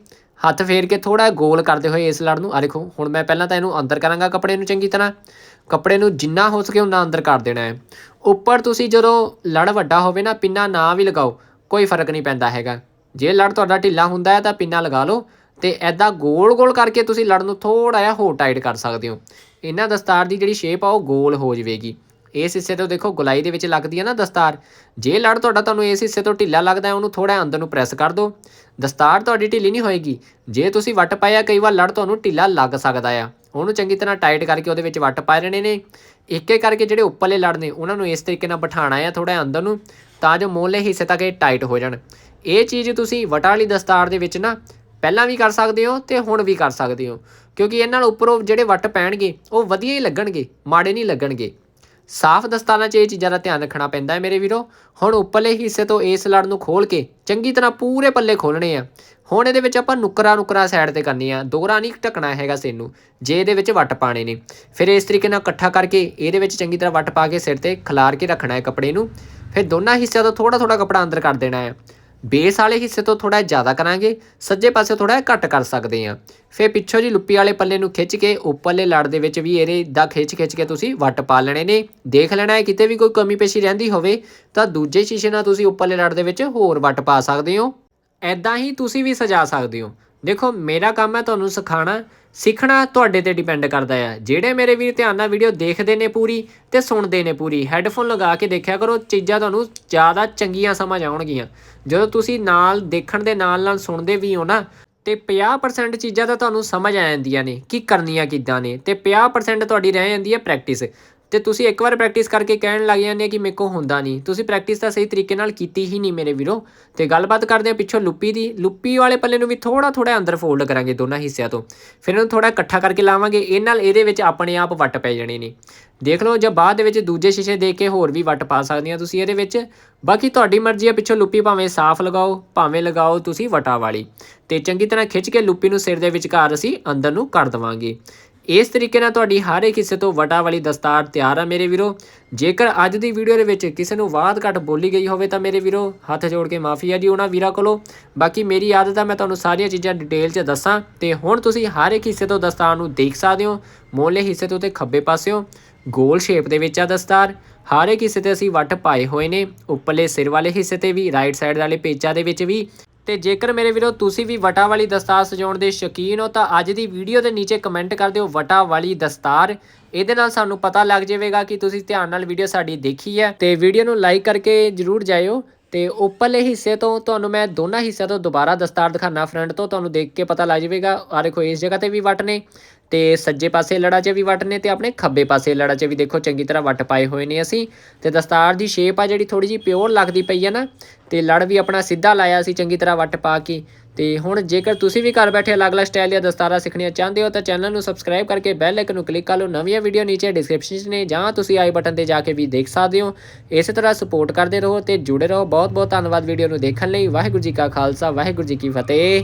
Speaker 1: ਹੱਥ ਫੇਰ ਕੇ ਥੋੜਾ ਗੋਲ ਕਰਦੇ ਹੋਏ ਇਸ ਲੜ ਨੂੰ। ਆ ਦੇਖੋ, ਹੁਣ ਮੈਂ ਪਹਿਲਾਂ ਤਾਂ ਇਹਨੂੰ ਅੰਦਰ ਕਰਾਂਗਾ ਕੱਪੜੇ ਨੂੰ ਚੰਗੀ ਤਰ੍ਹਾਂ। ਕੱਪੜੇ ਨੂੰ ਜਿੰਨਾ ਹੋ ਸਕੇ ਉਨਾ ਅੰਦਰ ਕਰ ਦੇਣਾ ਹੈ। ਉੱਪਰ ਤੁਸੀਂ ਜਦੋਂ ਲੜ ਵੱਡਾ ਹੋਵੇ ਨਾ, ਪਿੰਨਾ ਨਾ ਵੀ ਲਗਾਓ, ਕੋਈ ਫ਼ਰਕ ਨਹੀਂ ਪੈਂਦਾ ਹੈਗਾ। ਜੇ ਲੜ ਤੁਹਾਡਾ ਢਿੱਲਾ ਹੁੰਦਾ ਹੈ ਤਾਂ ਪਿੰਨਾ ਲਗਾ ਲਓ ਤੇ ਐਦਾਂ ਗੋਲ-ਗੋਲ ਕਰਕੇ ਤੁਸੀਂ ਲੜ ਨੂੰ ਥੋੜਾ ਜਿਹਾ ਹੋਰ ਟਾਈਟ ਕਰ ਸਕਦੇ ਹੋ। ਇਹਨਾਂ ਦਸਤਾਰ ਦੀ ਜਿਹੜੀ ਸ਼ੇਪ ਆ, ਉਹ ਗੋਲ ਹੋ ਜਾਵੇਗੀ। ਇਸ ਹਿੱਸੇ ਤੋਂ ਦੇਖੋ ਗੁਲਾਈ ਦੇ ਵਿੱਚ ਲੱਗਦੀ ਹੈ ਨਾ ਦਸਤਾਰ। ਜੇ ਲੜ ਤੁਹਾਡਾ ਤੁਹਾਨੂੰ ਇਸ ਹਿੱਸੇ ਤੋਂ ਢਿੱਲਾ ਲੱਗਦਾ ਹੈ, ਉਹਨੂੰ ਥੋੜਾ ਅੰਦਰ ਨੂੰ ਪ੍ਰੈਸ ਕਰ ਦਿਓ। ਦਸਤਾਰ ਤੁਹਾਡੀ ਢਿੱਲੀ ਨਹੀਂ ਹੋਏਗੀ। ਜੇ ਤੁਸੀਂ ਵੱਟ ਪਾਇਆ, ਕਈ ਵਾਰ ਲੜ ਤੁਹਾਨੂੰ ਢਿੱਲਾ ਲੱਗ ਸਕਦਾ ਆ। ਉਹਨੂੰ ਚੰਗੀ ਤਰ੍ਹਾਂ ਟਾਈਟ ਕਰਕੇ ਉਹਦੇ ਵਿੱਚ ਵੱਟ ਪਾ ਲੈਣੇ ਨੇ। ਇੱਕ ਇੱਕ ਕਰਕੇ ਜਿਹੜੇ ਉੱਪਰਲੇ ਲੜ ਨੇ, ਉਹਨਾਂ ਨੂੰ ਇਸ ਤਰੀਕੇ ਨਾਲ ਬਿਠਾਣਾ ਆ ਥੋੜਾ ਅੰਦਰ ਨੂੰ, ਤਾਂ ਜੋ ਮੋਹਲੇ ਹਿੱਸੇ ਤੱਕ ਇਹ ਟਾਈਟ ਹੋ ਜਾਣ। ਇਹ ਚੀਜ਼ ਤੁਸੀਂ ਵਟਾ ਵਾਲੀ ਦਸਤਾਰ ਦੇ ਵਿੱਚ ਨਾ ਪਹਿਲਾਂ ਵੀ ਕਰ ਸਕਦੇ ਹੋ ਤੇ ਹੁਣ ਵੀ ਕਰ ਸਕਦੇ ਹੋ। ਕਿਉਂਕਿ ਇਹਨਾਂ ਨਾਲ ਉੱਪਰੋਂ ਜਿਹੜੇ ਵੱਟ ਪੈਣਗੇ, ਉਹ ਵਧੀਆ ਹੀ ਲੱਗਣਗੇ, ਮਾੜੇ ਨਹੀਂ ਲੱਗਣਗੇ। ਸਾਫ਼ ਦਸਤਾਰਾਂ 'ਚ ਇਹ ਚੀਜ਼ਾਂ ਦਾ ਧਿਆਨ ਰੱਖਣਾ ਪੈਂਦਾ ਹੈ ਮੇਰੇ ਵੀਰੋ। ਹੁਣ ਉੱਪਰਲੇ ਹਿੱਸੇ ਤੋਂ ਇਸ ਲੜ ਨੂੰ ਖੋਲ ਕੇ ਚੰਗੀ ਤਰ੍ਹਾਂ ਪੂਰੇ ਪੱਲੇ ਖੋਲਣੇ ਆ। ਹੁਣ ਇਹਦੇ ਵਿੱਚ ਆਪਾਂ ਨੁਕਰਾ ਨੁਕਰਾ ਸਾਈਡ ਤੇ ਕਰਨੀ ਆ। ਦੋਹਰਾ ਨਹੀਂ ਢਕਣਾ ਹੈਗਾ ਸਿਰ ਨੂੰ ਜੇ ਇਹਦੇ ਵਿੱਚ ਵੱਟ ਪਾਣੇ ਨੇ। ਫਿਰ ਇਸ ਤਰੀਕੇ ਨਾਲ ਇਕੱਠਾ ਕਰਕੇ ਇਹਦੇ ਵਿੱਚ ਚੰਗੀ ਤਰ੍ਹਾਂ ਵੱਟ ਪਾ ਕੇ ਸਿਰ ਤੇ ਖਿਲਾਰ ਕੇ ਰੱਖਣਾ ਹੈ ਕੱਪੜੇ ਨੂੰ। ਫਿਰ ਦੋਨਾਂ ਹਿੱਸਿਆਂ ਤੋਂ ਥੋੜਾ ਥੋੜਾ ਕੱਪੜਾ ਅੰਦਰ ਕਰ ਦੇਣਾ ਹੈ। ਬੇਸ ਵਾਲੇ ਹਿੱਸੇ ਤੋਂ ਥੋੜਾ ਜ਼ਿਆਦਾ ਕਰਾਂਗੇ, ਸੱਜੇ ਪਾਸੇ ਥੋੜਾ ਘੱਟ ਕਰ ਸਕਦੇ ਆ ਫਿਰ ਪਿੱਛੋਂ ਜੀ ਲੁੱਪੀ ਵਾਲੇ ਪੱਲੇ ਨੂੰ ਖਿੱਚ ਕੇ ਉੱਪਰਲੇ ਲੜ ਦੇ ਵਿੱਚ ਵੀ ਇਹਦੇ ਦਾ ਖਿੱਚ ਖਿੱਚ ਕੇ ਤੁਸੀਂ ਵੱਟ ਪਾ ਲੈਣੇ ਨੇ। ਦੇਖ ਲੈਣਾ ਹੈ, ਕਿਤੇ ਵੀ ਕੋਈ ਕਮੀ ਪੇਸ਼ੀ ਰਹਿੰਦੀ ਹੋਵੇ, ਤਾਂ ਦੂਜੇ ਸ਼ੀਸ਼ੇ ਨਾਲ ਤੁਸੀਂ ਉੱਪਰਲੇ ਲੜ ਦੇ ਵਿੱਚ ਹੋਰ ਵੱਟ ਪਾ ਸਕਦੇ ਹੋ। ਐਦਾਂ ਹੀ ਤੁਸੀਂ ਵੀ ਸਜਾ ਸਕਦੇ ਹੋ। ਦੇਖੋ, ਮੇਰਾ ਕੰਮ ਹੈ ਤੁਹਾਨੂੰ ਸਿਖਾਣਾ ਸਿੱਖਣਾ ਤੁਹਾਡੇ ਤੇ ਡਿਪੈਂਡ ਕਰਦਾ ਹੈ ਜਿਹੜੇ ਮੇਰੇ ਵੀਰ ਧਿਆਨ ਨਾਲ ਵੀਡੀਓ ਦੇਖਦੇ ਨੇ ਪੂਰੀ ਤੇ ਸੁਣਦੇ ਨੇ ਪੂਰੀ ਹੈੱਡਫੋਨ ਲਗਾ ਕੇ ਦੇਖਿਆ ਕਰੋ, ਚੀਜ਼ਾਂ ਤੁਹਾਨੂੰ ਜ਼ਿਆਦਾ ਚੰਗੀਆਂ ਸਮਝ ਆਉਣਗੀਆਂ। ਜਦੋਂ ਤੁਸੀਂ ਨਾਲ ਦੇਖਣ ਦੇ ਨਾਲ ਨਾਲ ਸੁਣਦੇ ਵੀ ਹੋ ਨਾ, ਤੇ 50% ਚੀਜ਼ਾਂ ਤਾਂ ਤੁਹਾਨੂੰ ਸਮਝ ਆ ਜਾਂਦੀਆਂ ਨੇ, ਕਿ ਕਰਨੀਆਂ, ਕਿੱਦਾਂ ਨੇ। ਤੇ 50% ਤੁਹਾਡੀ ਰਹਿ ਜਾਂਦੀ ਹੈ ਪ੍ਰੈਕਟਿਸ ਤੇ ਤੁਸੀਂ ਇੱਕ ਵਾਰ ਪ੍ਰੈਕਟਿਸ ਕਰਕੇ ਕਹਿਣ ਲੱਗ ਜਾਂਦੇ ਕਿ ਮੇਰੇ ਕੋ ਹੁੰਦਾ ਨਹੀਂ। ਤੁਸੀਂ ਪ੍ਰੈਕਟਿਸ ਤਾਂ ਸਹੀ ਤਰੀਕੇ ਨਾਲ ਕੀਤੀ ਹੀ ਨਹੀਂ ਮੇਰੇ ਵੀਰੋ। ਤੇ ਗੱਲਬਾਤ ਕਰਦੇ ਆ ਪਿੱਛੋਂ ਲੁੱਪੀ ਦੀ। ਲੁੱਪੀ ਵਾਲੇ ਪੱਲੇ ਨੂੰ ਵੀ ਥੋੜਾ ਥੋੜਾ ਅੰਦਰ ਫੋਲਡ ਕਰਾਂਗੇ ਦੋਨਾਂ ਹਿੱਸਿਆਂ ਤੋਂ। ਫਿਰ ਇਹਨੂੰ ਥੋੜਾ ਇਕੱਠਾ ਕਰਕੇ ਲਾਵਾਂਗੇ। ਇਹ ਨਾਲ ਇਹਦੇ ਵਿੱਚ ਆਪਣੇ ਆਪ ਵੱਟ ਪੈ ਜਾਣੇ ਨੇ। ਦੇਖ ਲਓ, ਜਾਂ ਬਾਅਦ ਦੇ ਵਿੱਚ ਦੂਜੇ ਸ਼ੀਸ਼ੇ ਦੇ ਕੇ ਹੋਰ ਵੀ ਵੱਟ ਪਾ ਸਕਦੇ ਸਕਦੀਆਂ ਤੁਸੀਂ ਇਹਦੇ ਵਿੱਚ। ਬਾਕੀ ਤੁਹਾਡੀ ਮਰਜ਼ੀ ਹੈ ਪਿੱਛੋਂ ਲੁੱਪੀ ਭਾਵੇਂ ਸਾਫ਼ ਲਗਾਓ, ਭਾਵੇਂ ਲਗਾਓ ਤੁਸੀਂ ਵਟਾ ਵਾਲੀ। ਤੇ ਚੰਗੀ ਤਰ੍ਹਾਂ ਖਿੱਚ ਕੇ ਲੁੱਪੀ ਨੂੰ ਸਿਰ ਦੇ ਵਿਚਕਾਰ ਅਸੀਂ ਅੰਦਰ ਨੂੰ ਕਰ ਦਵਾਂਗੇ। ਇਸ ਤਰੀਕੇ ਨਾਲ ਤੁਹਾਡੀ ਹਰ ਇੱਕ ਹਿੱਸੇ ਤੋਂ ਵਟਾ ਵਾਲੀ ਦਸਤਾਰ ਤਿਆਰ ਆ ਮੇਰੇ ਵੀਰੋ। ਜੇਕਰ ਅੱਜ ਦੀ ਵੀਡੀਓ ਦੇ ਵਿੱਚ ਕਿਸੇ ਨੂੰ ਬਾਤ ਘੱਟ ਬੋਲੀ ਗਈ ਹੋਵੇ ਤਾਂ ਮੇਰੇ ਵੀਰੋ, ਹੱਥ ਜੋੜ ਕੇ ਮਾਫੀ ਆ ਜੀ ਉਹਨਾਂ ਵੀਰਾਂ ਕੋਲੋਂ। ਬਾਕੀ ਮੇਰੀ ਆਦਤ ਆ, ਮੈਂ ਤੁਹਾਨੂੰ ਸਾਰੀਆਂ ਚੀਜ਼ਾਂ ਡਿਟੇਲ 'ਚ ਦੱਸਾਂ ਤੇ ਹੁਣ ਤੁਸੀਂ ਹਰ ਇੱਕ ਹਿੱਸੇ ਤੋਂ ਦਸਤਾਰ ਨੂੰ ਦੇਖ ਸਕਦੇ ਹੋ। ਮੋਹਲੇ ਹਿੱਸੇ ਤੋਂ ਤੇ ਖੱਬੇ ਪਾਸਿਓਂ ਗੋਲ ਸ਼ੇਪ ਦੇ ਵਿੱਚ ਆ ਦਸਤਾਰ। ਹਰ ਇੱਕ ਹਿੱਸੇ ਤੇ ਅਸੀਂ ਵੱਟ ਪਾਏ ਹੋਏ ਨੇ, ਉੱਪਰਲੇ ਸਿਰ ਵਾਲੇ ਹਿੱਸੇ ਤੇ ਵੀ ਰਾਈਟ ਸਾਈਡ ਵਾਲੇ ਪੇਚਾਂ ਦੇ ਵਿੱਚ ਵੀ। ਤੇ ਜੇਕਰ ਮੇਰੇ ਵੀਰੋ ਤੁਸੀਂ ਵੀ ਵਟਾ ਵਾਲੀ ਦਸਤਾਰ ਸਜਾਉਣ ਦੇ ਸ਼ੌਕੀਨ ਹੋ, ਤਾਂ ਅੱਜ ਦੀ ਵੀਡੀਓ ਦੇ ਨੀਚੇ ਕਮੈਂਟ ਕਰ ਦਿਓ ਵਟਾ ਵਾਲੀ ਦਸਤਾਰ। ਇਹਦੇ ਨਾਲ ਸਾਨੂੰ ਪਤਾ ਲੱਗ ਜਾਵੇਗਾ ਕਿ ਤੁਸੀਂ ਧਿਆਨ ਨਾਲ ਵੀਡੀਓ ਸਾਡੀ ਦੇਖੀ ਹੈ। ਤੇ ਵੀਡੀਓ ਨੂੰ ਲਾਈਕ ਕਰਕੇ ਜਰੂਰ ਜਾਇਓ। ਤੇ ਉੱਪਰਲੇ ਹਿੱਸੇ ਤੋਂ ਤੁਹਾਨੂੰ ਮੈਂ ਦੋਨਾਂ ਹਿੱਸਿਆਂ ਤੋਂ ਦੁਬਾਰਾ ਦਸਤਾਰ ਦਿਖਾਣਾ ਫਰੰਟ ਤੋਂ, ਤੁਹਾਨੂੰ ਦੇਖ ਕੇ ਪਤਾ ਲੱਗ ਜਾਵੇਗਾ। ਆ ਦੇਖੋ, ਇਸ ਜਗ੍ਹਾ ਤੇ ਵੀ ਵੱਟ ਨੇ ਤੇ ਸੱਜੇ ਪਾਸੇ ਲੜਾ 'ਚ ਵੀ ਵੱਟ ਨੇ ਤੇ ਆਪਣੇ ਖੱਬੇ ਪਾਸੇ ਲੜਾ 'ਚ ਵੀ ਦੇਖੋ, ਚੰਗੀ ਤਰ੍ਹਾਂ ਵੱਟ ਪਾਏ ਹੋਏ ਨੇ ਅਸੀਂ। ਤੇ ਦਸਤਾਰ ਦੀ ਸ਼ੇਪ ਆ ਜਿਹੜੀ ਥੋੜੀ ਜੀ ਪਿਓਰ ਲੱਗਦੀ ਪਈ ਹੈ ਨਾ, ਤੇ ਲੜ ਵੀ ਆਪਣਾ ਸਿੱਧਾ ਲਾਇਆ ਸੀ ਚੰਗੀ ਤਰ੍ਹਾਂ ਵੱਟ ਪਾ ਕੇ। ਤੇ ਹੁਣ ਜੇਕਰ ਤੁਸੀਂ ਵੀ ਘਰ ਬੈਠੇ ਅਲੱਗ-ਅਲੱਗ ਸਟਾਈਲ ਦੀਆਂ ਦਸਤਾਰਾਂ ਸਿੱਖਣੀਆਂ ਚਾਹੁੰਦੇ ਹੋ ਤਾਂ ਚੈਨਲ ਨੂੰ ਸਬਸਕ੍ਰਾਈਬ ਕਰਕੇ ਬੈਲ ਆਈਕਨ ਨੂੰ ਕਲਿੱਕ ਕਰ ਲਓ। ਨਵੀਆਂ ਵੀਡੀਓ ਨੀਚੇ ਡਿਸਕ੍ਰਿਪਸ਼ਨ 'ਚ ਨੇ ਜਾਂ ਤੁਸੀਂ ਆਈ ਬਟਨ ਤੇ ਜਾ ਕੇ ਵੀ ਦੇਖ ਸਕਦੇ ਹੋ। ਇਸੇ ਤਰ੍ਹਾਂ ਸਪੋਰਟ ਕਰਦੇ ਰਹੋ ਤੇ ਜੁੜੇ ਰਹੋ। ਬਹੁਤ-ਬਹੁਤ ਧੰਨਵਾਦ ਵੀਡੀਓ ਨੂੰ ਦੇਖਣ ਲਈ। ਵਾਹਿਗੁਰੂ ਜੀ ਕਾ ਖਾਲਸਾ, ਵਾਹਿਗੁਰੂ ਜੀ ਕੀ ਫਤਿਹ।